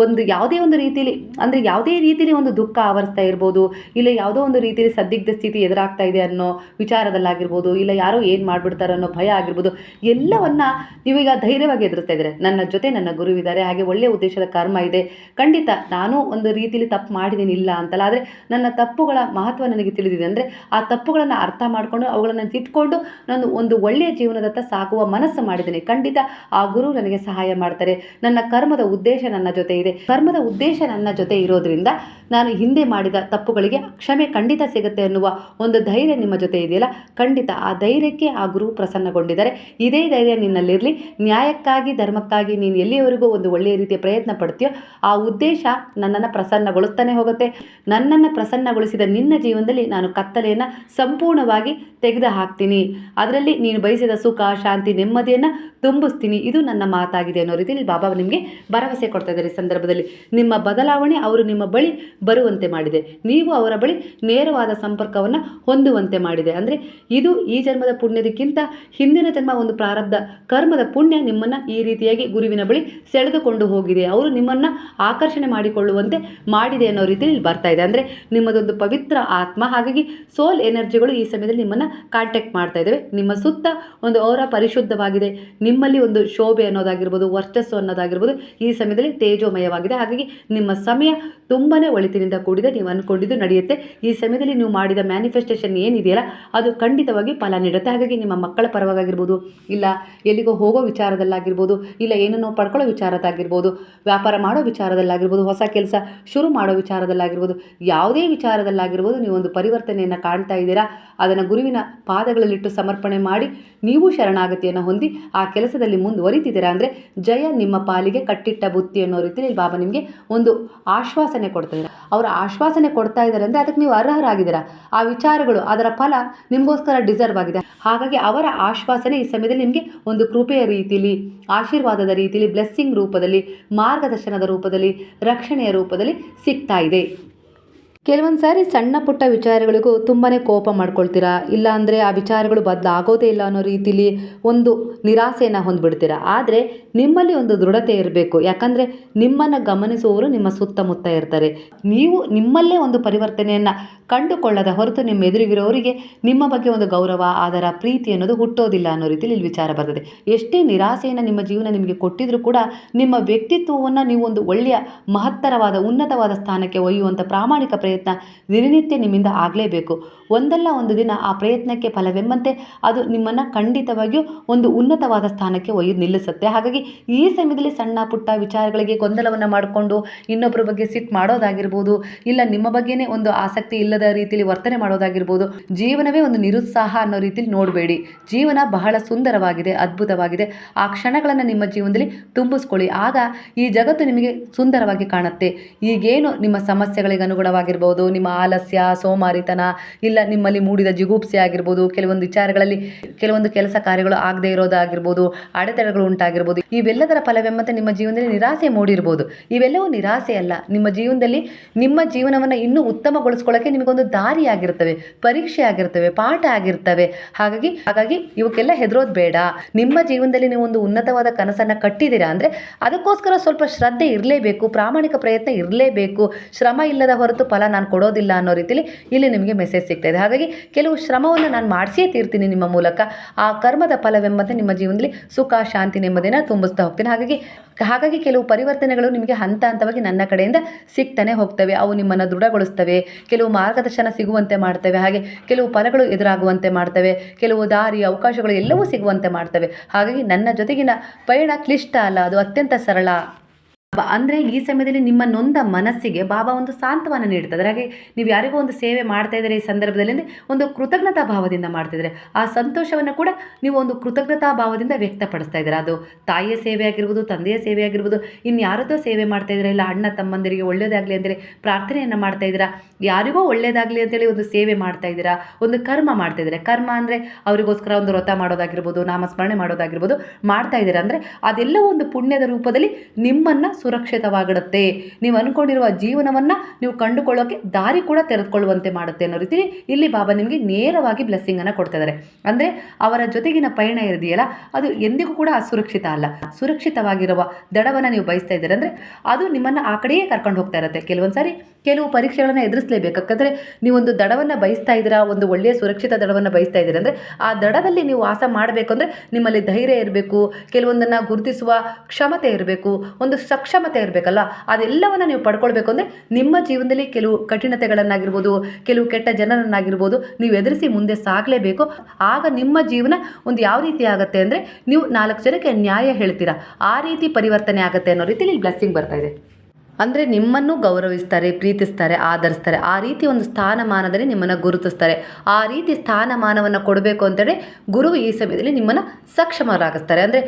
Speaker 1: ಒಂದು ಯಾವುದೇ ಒಂದು ರೀತಿಯಲ್ಲಿ ಅಂದರೆ ಯಾವುದೇ ರೀತಿಯಲ್ಲಿ ಒಂದು ದುಃಖ ಆವರಿಸ್ತಾ ಇರ್ಬೋದು, ಇಲ್ಲ ಯಾವುದೋ ಒಂದು ರೀತಿಯಲ್ಲಿ ಸದ್ದಿಗ್ಧ ಸ್ಥಿತಿ ಎದುರಾಗ್ತಾ ಇದೆ ಅನ್ನೋ ವಿಚಾರದಲ್ಲಾಗಿರ್ಬೋದು ಇಲ್ಲ, ಯಾರೋ ಏನು ಮಾಡಿಬಿಡ್ತಾರೆ ಅನ್ನೋ ಭಯ ಆಗಿರ್ಬೋದು. ಎಲ್ಲವನ್ನ ನೀವೀಗ ಧೈರ್ಯವಾಗಿ ಎದುರಿಸ್ತಾ ಇದ್ದಾರೆ. ನನ್ನ ಜೊತೆ ನನ್ನ ಗುರುವಿದ್ದಾರೆ, ಹಾಗೆ ಒಳ್ಳೆಯ ಉದ್ದೇಶದ ಕರ್ಮ ಇದೆ. ಖಂಡಿತ ನಾನು ಒಂದು ರೀತಿಯಲ್ಲಿ ತಪ್ಪು ಮಾಡಿದ್ದೀನಿ, ಇಲ್ಲ ಅಂತಲ್ಲ. ಆದರೆ ನನ್ನ ತಪ್ಪುಗಳ ಮಹತ್ವ ನನಗೆ ತಿಳಿದಿದೆ. ಅಂದರೆ ಆ ತಪ್ಪುಗಳನ್ನು ಅರ್ಥ ಮಾಡಿಕೊಂಡು ಅವುಗಳನ್ನು ತಿಟ್ಕೊಂಡು ನಾನು ಒಂದು ಒಳ್ಳೆಯ ಜೀವನದತ್ತ ಸಾಗುವ ಮನಸ್ಸು ಮಾಡಿದ್ದೀನಿ. ಖಂಡಿತ ಆ ಗುರು ನನಗೆ ಸಹಾಯ ಮಾಡ್ತಾರೆ. ನನ್ನ ಕರ್ಮದ ಉದ್ದೇಶ ನನ್ನ ಜೊತೆ ಇದೆ. ಕರ್ಮದ ಉದ್ದೇಶ ನನ್ನ ಜೊತೆ ಇರೋದ್ರಿಂದ ನಾನು ಹಿಂದೆ ಮಾಡಿದ ತಪ್ಪುಗಳಿಗೆ ಕ್ಷಮೆ ಖಂಡಿತ ಸಿಗುತ್ತೆ ಅನ್ನುವ ಒಂದು ಧೈರ್ಯ ನಿಮ್ಮ ಜೊತೆ ಇದೆಯಲ್ಲ? ಖಂಡಿತ ಆ ಧೈರ್ಯಕ್ಕೆ ಆ ಗುರು ಪ್ರಸನ್ನಗೊಂಡಿದ್ದಾರೆ. ಇದೇ ಧೈರ್ಯ ನಿನ್ನಲ್ಲಿರಲಿ. ನ್ಯಾಯಕ್ಕಾಗಿ, ಧರ್ಮಕ್ಕಾಗಿ ನೀನು ಎಲ್ಲಿಯವರೆಗೂ ಒಂದು ಒಳ್ಳೆಯ ರೀತಿಯ ಪ್ರಯತ್ನ ಪಡ್ತೀಯೋ, ಆ ಉದ್ದೇಶ ನನ್ನನ್ನು ಪ್ರಸನ್ನಗೊಳಿಸ್ತಾನೆ ಹೋಗುತ್ತೆ. ನನ್ನನ್ನು ಪ್ರಸನ್ನಗೊಳಿಸಿದ ನಿನ್ನ ಜೀವನದಲ್ಲಿ ನಾನು ಕತ್ತಲೆಯನ್ನು ಸಂಪೂರ್ಣವಾಗಿ ತೆಗೆದು ಹಾಕ್ತೀನಿ ಅದರಲ್ಲಿ ನೀನು ಬಯಸಿದ ಸುಖ, ಶಾಂತಿ, ನೆಮ್ಮದಿಯನ್ನು ತುಂಬಿಸ್ತೀನಿ. ಇದು ನನ್ನ ಮಾತಾಗಿದೆ ಅನ್ನೋ ರೀತಿಯಲ್ಲಿ ಬಾಬಾ ನಿಮಗೆ ಭರವಸೆ ಕೊಡ್ತಾ ಇದ್ದಾರೆ ಈ ಸಂದರ್ಭದಲ್ಲಿ. ನಿಮ್ಮ ಬದಲಾವಣೆ ಅವರು ನಿಮ್ಮ ಬಳಿ ಬರುವಂತೆ ಮಾಡಿದೆ. ನೀವು ಅವರ ಬಳಿ ನೇರವಾದ ಸಂಪರ್ಕವನ್ನು ಹೊಂದುವಂತೆ ಮಾಡಿದೆ. ಅಂದರೆ ಇದು ಜನ್ಮದ ಪುಣ್ಯದಕ್ಕಿಂತ ಹಿಂದಿನ ಜನ್ಮ ಒಂದು ಪ್ರಾರಬ್ಧ. ಕರ್ಮದ ಪುಣ್ಯ ನಿಮ್ಮನ್ನು ಈ ರೀತಿಯಾಗಿ ಗುರುವಿನ ಬಳಿ ಸೆಳೆದುಕೊಂಡು ಹೋಗಿದೆ. ಅವರು ನಿಮ್ಮನ್ನ ಆಕರ್ಷಣೆ ಮಾಡಿಕೊಳ್ಳುವಂತೆ ಮಾಡಿದೆ ಅನ್ನೋ ರೀತಿಯಲ್ಲಿ ಬರ್ತಾ ಇದೆ. ಅಂದರೆ ನಿಮ್ಮದೊಂದು ಪವಿತ್ರ ಆತ್ಮ, ಹಾಗಾಗಿ ಸೋಲ್ ಎನರ್ಜಿಗಳು ಈ ಸಮಯದಲ್ಲಿ ನಿಮ್ಮನ್ನ ಕಾಂಟ್ಯಾಕ್ಟ್ ಮಾಡ್ತಾ ಇದ್ದಾವೆ ನಿಮ್ಮ ಸುತ್ತ ಒಂದು ಅವರ ಪರಿಶುದ್ಧವಾಗಿದೆ. ನಿಮ್ಮಲ್ಲಿ ಒಂದು ಶೋಭೆ ಅನ್ನೋದಾಗಿರ್ಬೋದು, ವರ್ಚಸ್ಸು ಅನ್ನೋದಾಗಿರ್ಬೋದು ಈ ಸಮಯದಲ್ಲಿ ತೇಜೋಮಯವಾಗಿದೆ. ಹಾಗಾಗಿ ನಿಮ್ಮ ಸಮಯ ತುಂಬಾನೇ ಒಳಿತಿನಿಂದ ಕೂಡಿದೆ. ನೀವು ಅನ್ಕೊಂಡಿದ್ದು ನಡೆಯುತ್ತೆ. ಈ ಸಮಯದಲ್ಲಿ ನೀವು ಮಾಡಿದ ಮ್ಯಾನಿಫೆಸ್ಟೇಷನ್ ಏನಿದೆಯಲ್ಲ, ಅದು ಖಂಡಿತವಾಗಿ ಫಲ ನೀಡುತ್ತೆ. ಹಾಗಾಗಿ ನಿಮ್ಮ ಮಕ್ಕಳ ಪರವಾಗಿರ್ಬೋದು, ಇಲ್ಲ ಎಲ್ಲಿಗೋ ಹೋಗೋ ವಿಚಾರದಲ್ಲಾಗಿರ್ಬೋದು, ಇಲ್ಲ ಏನನ್ನೋ ಪಡ್ಕೊಳ್ಳೋ ವಿಚಾರದಾಗಿರ್ಬೋದು ವ್ಯಾಪಾರ ಮಾಡೋ ವಿಚಾರದಲ್ಲಾಗಿರ್ಬೋದು, ಹೊಸ ಕೆಲಸ ಶುರು ಮಾಡೋ ವಿಚಾರದಲ್ಲಾಗಿರ್ಬೋದು, ಯಾವುದೇ ವಿಚಾರದಲ್ಲಾಗಿರ್ಬೋದು ನೀವು ಒಂದು ಪರಿವರ್ತನೆಯನ್ನು ಕಾಣ್ತಾ ಇದ್ದೀರಾ, ಅದನ್ನು ಗುರುವಿನ ಪಾದಗಳಲ್ಲಿಟ್ಟು ಸಮರ್ಪಣೆ ಮಾಡಿ ನೀವು ಶರಣಾಗತಿಯನ್ನು ಹೊಂದಿ ಆ ಕೆಲಸದಲ್ಲಿ ಮುಂದುವರಿತಿದ್ದೀರಾ ಅಂದರೆ ಜಯ ನಿಮ್ಮ ಪಾಲಿಗೆ ಕಟ್ಟಿಟ್ಟ ಬುತ್ತಿ ಅನ್ನೋ ರೀತಿಯಲ್ಲಿ ಬಾಬಾ ನಿಮಗೆ ಒಂದು ಆಶ್ವಾಸನೆ ಕೊಡ್ತಾ ಇದ್ದಾರೆ. ಅವರ ಆಶ್ವಾಸನೆ ಕೊಡ್ತಾ ಇದ್ದಾರೆ ಅಂದರೆ ಅದಕ್ಕೆ ನೀವು ಅರ್ಹರಾಗಿದ್ದೀರಾ. ಆ ವಿಚಾರಗಳು, ಅದರ ಫಲ ನಿಮಗೋಸ್ಕರ ಡಿಸರ್ವ್ ಆಗಿದೆ ಹಾಗಾಗಿ ಅವರ ಆಶ್ವಾಸನೆ ಈ ಸಮಯದಲ್ಲಿ ನಿಮಗೆ ಒಂದು ಕೃಪೆಯ ರೀತಿಯಲ್ಲಿ ಆಶೀರ್ವಾದದ ರೀತಿಯಲ್ಲಿ ಬ್ಲೆಸ್ಸಿಂಗ್ ರೂಪದಲ್ಲಿ, ಮಾರ್ಗದರ್ಶನದ ರೂಪದಲ್ಲಿ, ರಕ್ಷಣೆಯ ರೂಪದಲ್ಲಿ ಸಿಗ್ತಾ ಇದೆ. ಕೆಲವೊಂದು ಸಾರಿ ಸಣ್ಣ ಪುಟ್ಟ ವಿಚಾರಗಳಿಗೂ ತುಂಬಾ ಕೋಪ ಮಾಡ್ಕೊಳ್ತೀರಾ? ಇಲ್ಲ ಅಂದರೆ ಆ ವಿಚಾರಗಳು ಬದಲಾಗೋದೇ ಇಲ್ಲ ಅನ್ನೋ ರೀತಿಲಿ ಒಂದು ನಿರಾಸೆಯನ್ನು ಹೊಂದ್ಬಿಡ್ತೀರಾ? ಆದರೆ ನಿಮ್ಮಲ್ಲಿ ಒಂದು ದೃಢತೆ ಇರಬೇಕು. ಯಾಕಂದರೆ ನಿಮ್ಮನ್ನು ಗಮನಿಸುವವರು ನಿಮ್ಮ ಸುತ್ತಮುತ್ತ ಇರ್ತಾರೆ. ನೀವು ನಿಮ್ಮಲ್ಲೇ ಒಂದು ಪರಿವರ್ತನೆಯನ್ನು ಕಂಡುಕೊಳ್ಳದ ಹೊರತು ನಿಮ್ಮ ಎದುರಿಗಿರೋರಿಗೆ ನಿಮ್ಮ ಬಗ್ಗೆ ಒಂದು ಗೌರವ ಅದರ ಪ್ರೀತಿ ಅನ್ನೋದು ಹುಟ್ಟೋದಿಲ್ಲ ಅನ್ನೋ ರೀತಿಯಲ್ಲಿ ಇಲ್ಲಿ ವಿಚಾರ ಬರ್ತದೆ. ಎಷ್ಟೇ ನಿರಾಸೆಯನ್ನು ನಿಮ್ಮ ಜೀವನ ನಿಮಗೆ ಕೊಟ್ಟಿದ್ರೂ ಕೂಡ ನಿಮ್ಮ ವ್ಯಕ್ತಿತ್ವವನ್ನು ನೀವು ಒಂದು ಒಳ್ಳೆಯ ಮಹತ್ತರವಾದ, ಉನ್ನತವಾದ ಸ್ಥಾನಕ್ಕೆ ಒಯ್ಯುವಂಥ ಪ್ರಾಮಾಣಿಕ ಪ್ರಯತ್ನ ದಿನನಿತ್ಯ ನಿಮ್ಮಿಂದ ಆಗಲೇಬೇಕು. ಒಂದಲ್ಲ ಒಂದು ದಿನ ಆ ಪ್ರಯತ್ನಕ್ಕೆ ಫಲವೆಂಬಂತೆ ಅದು ನಿಮ್ಮನ್ನು ಖಂಡಿತವಾಗಿಯೂ ಒಂದು ಉನ್ನತವಾದ ಸ್ಥಾನಕ್ಕೆ ಒಯ್ಯು ನಿಲ್ಲಿಸುತ್ತೆ. ಹಾಗಾಗಿ ಈ ಸಮಯದಲ್ಲಿ ಸಣ್ಣ ಪುಟ್ಟ ವಿಚಾರಗಳಿಗೆ ಗೊಂದಲವನ್ನು ಮಾಡಿಕೊಂಡು ಇನ್ನೊಬ್ಬರ ಬಗ್ಗೆ ಸಿಟ್ ಮಾಡೋದಾಗಿರ್ಬೋದು, ಇಲ್ಲ ನಿಮ್ಮ ಬಗ್ಗೆನೇ ಒಂದು ಆಸಕ್ತಿ ಇಲ್ಲದ ರೀತಿಯಲ್ಲಿ ವರ್ತನೆ ಮಾಡೋದಾಗಿರ್ಬೋದು, ಜೀವನವೇ ಒಂದು ನಿರುತ್ಸಾಹ ಅನ್ನೋ ರೀತಿಯಲ್ಲಿ ನೋಡಬೇಡಿ. ಜೀವನ ಬಹಳ ಸುಂದರವಾಗಿದೆ, ಅದ್ಭುತವಾಗಿದೆ. ಆ ಕ್ಷಣಗಳನ್ನು ನಿಮ್ಮ ಜೀವನದಲ್ಲಿ ತುಂಬಿಸ್ಕೊಳ್ಳಿ. ಆಗ ಈ ಜಗತ್ತು ನಿಮಗೆ ಸುಂದರವಾಗಿ ಕಾಣುತ್ತೆ. ಈಗೇನು ನಿಮ್ಮ ಸಮಸ್ಯೆಗಳಿಗೆ ಅನುಗುಣವಾಗಿರ್ಬೋದು ನಿಮ್ಮ ಆಲಸ್ಯ, ಸೋಮಾರಿತನ, ಇಲ್ಲ ನಿಮ್ಮಲ್ಲಿ ಮೂಡಿದ ಜಿಗುಪ್ಸೆ ಆಗಿರ್ಬೋದು, ಕೆಲವೊಂದು ವಿಚಾರಗಳಲ್ಲಿ ಕೆಲವೊಂದು ಕೆಲಸ ಕಾರ್ಯಗಳು ಆಗದೇ ಇರೋದಾಗಿರ್ಬೋದು, ಅಡೆತಡೆಗಳು ಉಂಟಾಗಿರ್ಬೋದು, ಇವೆಲ್ಲದರ ಫಲವೆಂಬಂತೆ ನಿಮ್ಮ ಜೀವನದಲ್ಲಿ ನಿರಾಸೆ ಮೂಡಿರ್ಬೋದು. ಇವೆಲ್ಲವೂ ನಿರಾಸೆ ಅಲ್ಲ. ನಿಮ್ಮ ಜೀವನದಲ್ಲಿ ನಿಮ್ಮ ಜೀವನವನ್ನು ಇನ್ನೂ ಉತ್ತಮಗೊಳಿಸ್ಕೊಳ್ಳೋಕ್ಕೆ ನಿಮಗೊಂದು ದಾರಿ ಆಗಿರ್ತವೆ ಪರೀಕ್ಷೆ ಆಗಿರ್ತವೆ, ಪಾಠ ಆಗಿರ್ತವೆ. ಹಾಗಾಗಿ ಹಾಗಾಗಿ ಇವಕ್ಕೆಲ್ಲ ಹೆದರೋದು ಬೇಡ. ನಿಮ್ಮ ಜೀವನದಲ್ಲಿ ನೀವು ಒಂದು ಉನ್ನತವಾದ ಕನಸನ್ನು ಕಟ್ಟಿದ್ದೀರಾ ಅಂದರೆ ಅದಕ್ಕೋಸ್ಕರ ಸ್ವಲ್ಪ ಶ್ರದ್ಧೆ ಇರಲೇಬೇಕು, ಪ್ರಾಮಾಣಿಕ ಪ್ರಯತ್ನ ಇರಲೇಬೇಕು. ಶ್ರಮ ಇಲ್ಲದ ಹೊರತು ಫಲ ನಾನು ಕೊಡೋದಿಲ್ಲ ಅನ್ನೋ ರೀತಿಯಲ್ಲಿ ಇಲ್ಲಿ ನಿಮಗೆ ಮೆಸೇಜ್ ಸಿಗ್ತಾ ಇದೆ. ಹಾಗಾಗಿ ಕೆಲವು ಶ್ರಮವನ್ನು ನಾನು ಮಾಡಿಸಿಯೇ ತೀರ್ತೀನಿ ನಿಮ್ಮ ಮೂಲಕ. ಆ ಕರ್ಮದ ಫಲವೆಂಬಂತೆ ನಿಮ್ಮ ಜೀವನದಲ್ಲಿ ಸುಖ, ಶಾಂತಿ, ನೆಮ್ಮದಿನ ತುಂಬಿಸ್ತಾ ಹೋಗ್ತೀನಿ. ಹಾಗಾಗಿ ಹಾಗಾಗಿ ಕೆಲವು ಪರಿವರ್ತನೆಗಳು ನಿಮಗೆ ಹಂತ ಹಂತವಾಗಿ ನನ್ನ ಕಡೆಯಿಂದ ಸಿಗ್ತಾನೆ ಹೋಗ್ತವೆ. ಅವು ನಿಮ್ಮನ್ನು ದೃಢಗೊಳಿಸ್ತವೆ. ಕೆಲವು ಮಾರ್ಗದರ್ಶನ ಸಿಗುವಂತೆ ಮಾಡ್ತವೆ. ಹಾಗೆ ಕೆಲವು ಫಲಗಳು ಎದುರಾಗುವಂತೆ ಮಾಡ್ತವೆ. ಕೆಲವು ದಾರಿ, ಅವಕಾಶಗಳು ಎಲ್ಲವೂ ಸಿಗುವಂತೆ ಮಾಡ್ತವೆ. ಹಾಗಾಗಿ ನನ್ನ ಜೊತೆಗಿನ ಪಯಣ ಕ್ಲಿಷ್ಟ ಅಲ್ಲ. ಅದು ಅತ್ಯಂತ ಸರಳ ಅಂದ್ರೆ ಈ ಸಮಯದಲ್ಲಿ ನಿಮ್ಮ ನೊಂದ ಮನಸ್ಸಿಗೆ ಬಾಬಾ ಒಂದು ಸಾಂತ್ವನ ನೀಡ್ತಾರೆ ಹಾಗೆ ನೀವು ಯಾರಿಗೋ ಒಂದು ಸೇವೆ ಮಾಡ್ತಾ ಇದ್ದಾರೆ ಈ ಸಂದರ್ಭದಲ್ಲಿ ಅಂದರೆ ಒಂದು ಕೃತಜ್ಞತಾ ಭಾವದಿಂದ ಮಾಡ್ತಿದ್ರೆ ಆ ಸಂತೋಷವನ್ನು ಕೂಡ ನೀವು ಒಂದು ಕೃತಜ್ಞತಾ ಭಾವದಿಂದ ವ್ಯಕ್ತಪಡಿಸ್ತಾ ಇದ್ದೀರಾ. ಅದು ತಾಯಿಯ ಸೇವೆ ಆಗಿರ್ಬೋದು, ತಂದೆಯ ಸೇವೆ ಆಗಿರ್ಬೋದು ಇನ್ಯಾರದೋ ಸೇವೆ ಮಾಡ್ತಾ ಇದ್ದೀರಾ, ಇಲ್ಲ ಅಣ್ಣ ತಮ್ಮಂದಿರಿಗೆ ಒಳ್ಳೇದಾಗಲಿ ಅಂತೇಳಿ ಪ್ರಾರ್ಥನೆಯನ್ನು ಮಾಡ್ತಾ ಇದ್ದೀರಾ, ಯಾರಿಗೋ ಒಳ್ಳೇದಾಗಲಿ ಅಂತೇಳಿ ಒಂದು ಸೇವೆ ಮಾಡ್ತಾ ಇದ್ದೀರಾ, ಒಂದು ಕರ್ಮ ಮಾಡ್ತಾ ಇದ್ದೀರಾ. ಕರ್ಮ ಅಂದರೆ ಅವರಿಗೋಸ್ಕರ ಒಂದು ವ್ರತ ಮಾಡೋದಾಗಿರ್ಬೋದು, ನಾಮಸ್ಮರಣೆ ಮಾಡೋದಾಗಿರ್ಬೋದು ಮಾಡ್ತಾ ಇದ್ದೀರಾ ಅಂದರೆ ಅದೆಲ್ಲ ಒಂದು ಪುಣ್ಯದ ರೂಪದಲ್ಲಿ ನಿಮ್ಮನ್ನು ಸುರಕ್ಷಿತವಾಗಿಡುತ್ತೆ. ನೀವು ಅಂದ್ಕೊಂಡಿರುವ ಜೀವನವನ್ನು ನೀವು ಕಂಡುಕೊಳ್ಳೋಕೆ ದಾರಿ ಕೂಡ ತೆರೆದುಕೊಳ್ಳುವಂತೆ ಮಾಡುತ್ತೆ ಅನ್ನೋ ರೀತಿ ಇಲ್ಲಿ ಬಾಬಾ ನಿಮಗೆ ನೇರವಾಗಿ ಬ್ಲೆಸ್ಸಿಂಗನ್ನು ಕೊಡ್ತಾ ಇದ್ದಾರೆ ಅಂದರೆ ಅವರ ಜೊತೆಗಿನ ಪಯಣ ಇರದೆಯಲ್ಲ, ಅದು ಎಂದಿಗೂ ಕೂಡ ಅಸುರಕ್ಷಿತ ಅಲ್ಲ. ಸುರಕ್ಷಿತವಾಗಿರುವ ದಡವನ್ನು ನೀವು ಬಯಸ್ತಾ ಇದ್ದೀರ ಅಂದರೆ ಅದು ನಿಮ್ಮನ್ನು ಆ ಕಡೆಯೇ ಕರ್ಕೊಂಡು ಹೋಗ್ತಾ ಇರುತ್ತೆ. ಕೆಲವೊಂದು ಸಾರಿ ಕೆಲವು ಪರೀಕ್ಷೆಗಳನ್ನು ಎದುರಿಸಲೇಬೇಕು ನೀವು ನೀವೊಂದು ದಡವನ್ನು ಬಯಸ್ತಾ ಇದ್ದೀರಾ, ಒಂದು ಒಳ್ಳೆಯ ಸುರಕ್ಷಿತ ದಡವನ್ನು ಬಯಸ್ತಾ ಇದ್ದೀರಾ ಅಂದರೆ ಆ ದಡದಲ್ಲಿ ನೀವು ವಾಸ ಮಾಡಬೇಕು ಅಂದರೆ ನಿಮ್ಮಲ್ಲಿ ಧೈರ್ಯ ಇರಬೇಕು, ಕೆಲವೊಂದನ್ನು ಗುರುತಿಸುವ ಕ್ಷಮತೆ ಇರಬೇಕು, ಒಂದು ಸಕ್ಷಮತೆ ಇರಬೇಕಲ್ಲ ಅದೆಲ್ಲವನ್ನು ನೀವು ಪಡ್ಕೊಳ್ಬೇಕು ಅಂದರೆ ನಿಮ್ಮ ಜೀವನದಲ್ಲಿ ಕೆಲವು ಕಠಿಣತೆಗಳನ್ನಾಗಿರ್ಬೋದು, ಕೆಲವು ಕೆಟ್ಟ ಜನರನ್ನಾಗಿರ್ಬೋದು ನೀವು ಎದುರಿಸಿ ಮುಂದೆ ಸಾಗಲೇಬೇಕು. ಆಗ ನಿಮ್ಮ ಜೀವನ ಒಂದು ಯಾವ ರೀತಿ ಆಗುತ್ತೆ ಅಂದರೆ ನೀವು ನಾಲ್ಕು ಜನಕ್ಕೆ ನ್ಯಾಯ ಹೇಳ್ತೀರಾ? ಆ ರೀತಿ ಪರಿವರ್ತನೆ ಆಗುತ್ತೆ ಅನ್ನೋ ರೀತಿಯಲ್ಲಿ ಬ್ಲೆಸ್ಸಿಂಗ್ ಬರ್ತಾ ಇದೆ. ಅಂದರೆ ನಿಮ್ಮನ್ನು ಗೌರವಿಸ್ತಾರೆ, ಪ್ರೀತಿಸ್ತಾರೆ, ಆಧರಿಸ್ತಾರೆ. ಆ ರೀತಿ ಒಂದು ಸ್ಥಾನಮಾನದಲ್ಲಿ ನಿಮ್ಮನ್ನು ಗುರುತಿಸ್ತಾರೆ. ಆ ರೀತಿ ಸ್ಥಾನಮಾನವನ್ನು ಕೊಡಬೇಕು ಅಂತೇಳಿ ಗುರು ಈ ಸಮಯದಲ್ಲಿ ನಿಮ್ಮನ್ನು ಸಕ್ಷಮರಾಗಿಸ್ತಾರೆ. ಅಂದರೆ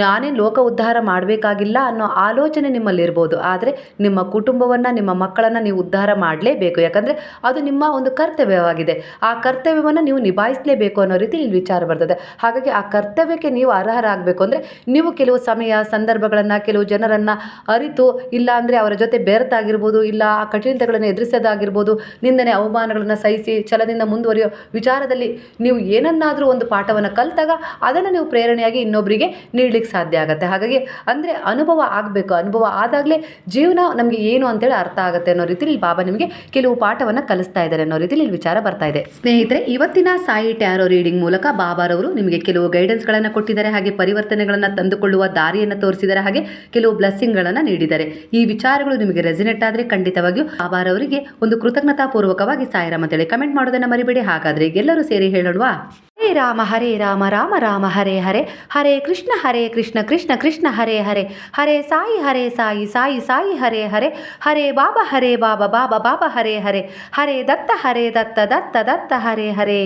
Speaker 1: ನಾನೇ ಲೋಕ ಉದ್ಧಾರ ಮಾಡಬೇಕಾಗಿಲ್ಲ ಅನ್ನೋ ಆಲೋಚನೆ ನಿಮ್ಮಲ್ಲಿರ್ಬೋದು. ಆದರೆ ನಿಮ್ಮ ಕುಟುಂಬವನ್ನು, ನಿಮ್ಮ ಮಕ್ಕಳನ್ನು ನೀವು ಉದ್ಧಾರ ಮಾಡಲೇಬೇಕು. ಯಾಕಂದರೆ ಅದು ನಿಮ್ಮ ಒಂದು ಕರ್ತವ್ಯವಾಗಿದೆ. ಆ ಕರ್ತವ್ಯವನ್ನು ನೀವು ನಿಭಾಯಿಸಲೇಬೇಕು ಅನ್ನೋ ರೀತಿ ಇಲ್ಲಿ ವಿಚಾರ ಬರ್ತದೆ. ಹಾಗಾಗಿ ಆ ಕರ್ತವ್ಯಕ್ಕೆ ನೀವು ಅರ್ಹರಾಗಬೇಕು. ಅಂದರೆ ನೀವು ಕೆಲವು ಸಮಯ, ಸಂದರ್ಭಗಳನ್ನು, ಕೆಲವು ಜನರನ್ನು ಅರಿತು ಇಲ್ಲ ಅಂದರೆ ಅವರ ಜೊತೆ ಬೆರೆತಾಗಿರ್ಬೋದು, ಇಲ್ಲ ಆ ಕಠಿಣತೆಗಳನ್ನು ಎದುರಿಸೋದಾಗಿರ್ಬೋದು, ನಿಂದನೆ ಅವಮಾನಗಳನ್ನು ಸಹಿಸಿ ಛಲದಿಂದ ಮುಂದುವರಿಯೋ ವಿಚಾರದಲ್ಲಿ ನೀವು ಏನನ್ನಾದರೂ ಒಂದು ಪಾಠವನ್ನು ಕಲಿತಾಗ ಅದನ್ನು ನೀವು ಪ್ರೇರಣೆಯಾಗಿ ಇನ್ನೊಬ್ಬರಿಗೆ ನೀಡಲಿಕ್ಕೆ ಸಾಧ್ಯ ಆಗುತ್ತೆ. ಹಾಗಾಗಿ ಅಂದರೆ ಅನುಭವ ಆಗಬೇಕು. ಅನುಭವ ಆದಾಗಲೇ ಜೀವನ ನಮಗೆ ಏನು ಅಂತೇಳಿ ಅರ್ಥ ಆಗುತ್ತೆ ಅನ್ನೋ ರೀತಿಲಿ ಬಾಬಾ ನಿಮಗೆ ಕೆಲವು ಪಾಠವನ್ನು ಕಲಿಸ್ತಾ ಇದ್ದಾರೆ ಅನ್ನೋ ರೀತಿಲಿ ವಿಚಾರ ಬರ್ತಾ ಇದೆ. ಸ್ನೇಹಿತರೆ, ಇವತ್ತಿನ ಸಾಯಿ ಟ್ಯಾರೋ ರೀಡಿಂಗ್ ಮೂಲಕ ಬಾಬಾರವರು ನಿಮಗೆ ಕೆಲವು ಗೈಡೆನ್ಸ್ಗಳನ್ನು ಕೊಟ್ಟಿದ್ದಾರೆ, ಹಾಗೆ ಪರಿವರ್ತನೆಗಳನ್ನು ತಂದುಕೊಳ್ಳುವ ದಾರಿಯನ್ನು ತೋರಿಸಿದ್ದಾರೆ, ಹಾಗೆ ಕೆಲವು ಬ್ಲೆಸ್ಸಿಂಗ್ಗಳನ್ನು ನೀಡಿದ್ದಾರೆ. ಈ ವಿಚಾರಗಳು ನಿಮಗೆ ರೆಸಿನೆಟ್ ಆದರೆ ಖಂಡಿತವಾಗಿಯೂ ಬಾಬಾರವರಿಗೆ ಒಂದು ಕೃತಜ್ಞತಾ ಪೂರ್ವಕವಾಗಿ ಸಾಯಿರಾಮ್ ಅಂತೇಳಿ ಕಮೆಂಟ್ ಮಾಡೋದನ್ನು ಮರಿಬೇಡಿ. ಹಾಗಾದ್ರೆ ಎಲ್ಲರೂ ಸೇರಿ ಹೇಳೋಣವಾ? ಹರೇ ರಾಮ ಹರೇ ರಾಮ ರಾಮ ರಾಮ, ಹರೇ ಹರೇ ಹರೇ ಕೃಷ್ಣ ಹರೇ ಕೃಷ್ಣ ಕೃಷ್ಣ ಕೃಷ್ಣ, ಹರೇ ಹರೇ ಹರೇ ಸಾಯಿ ಹರೇ ಸಾಯಿ ಸಾಯಿ ಸಾಯಿ, ಹರೇ ಹರೇ ಹರೇ ಬಾಬಾ ಹರೇ ಬಾಬಾ ಬಾಬಾ ಬಾಬಾ, ಹರೇ ಹರೇ ಹರೇ ದತ್ತ ಹರೇ ದತ್ತ ದತ್ತ ದತ್ತ, ಹರೇ ಹರೇ.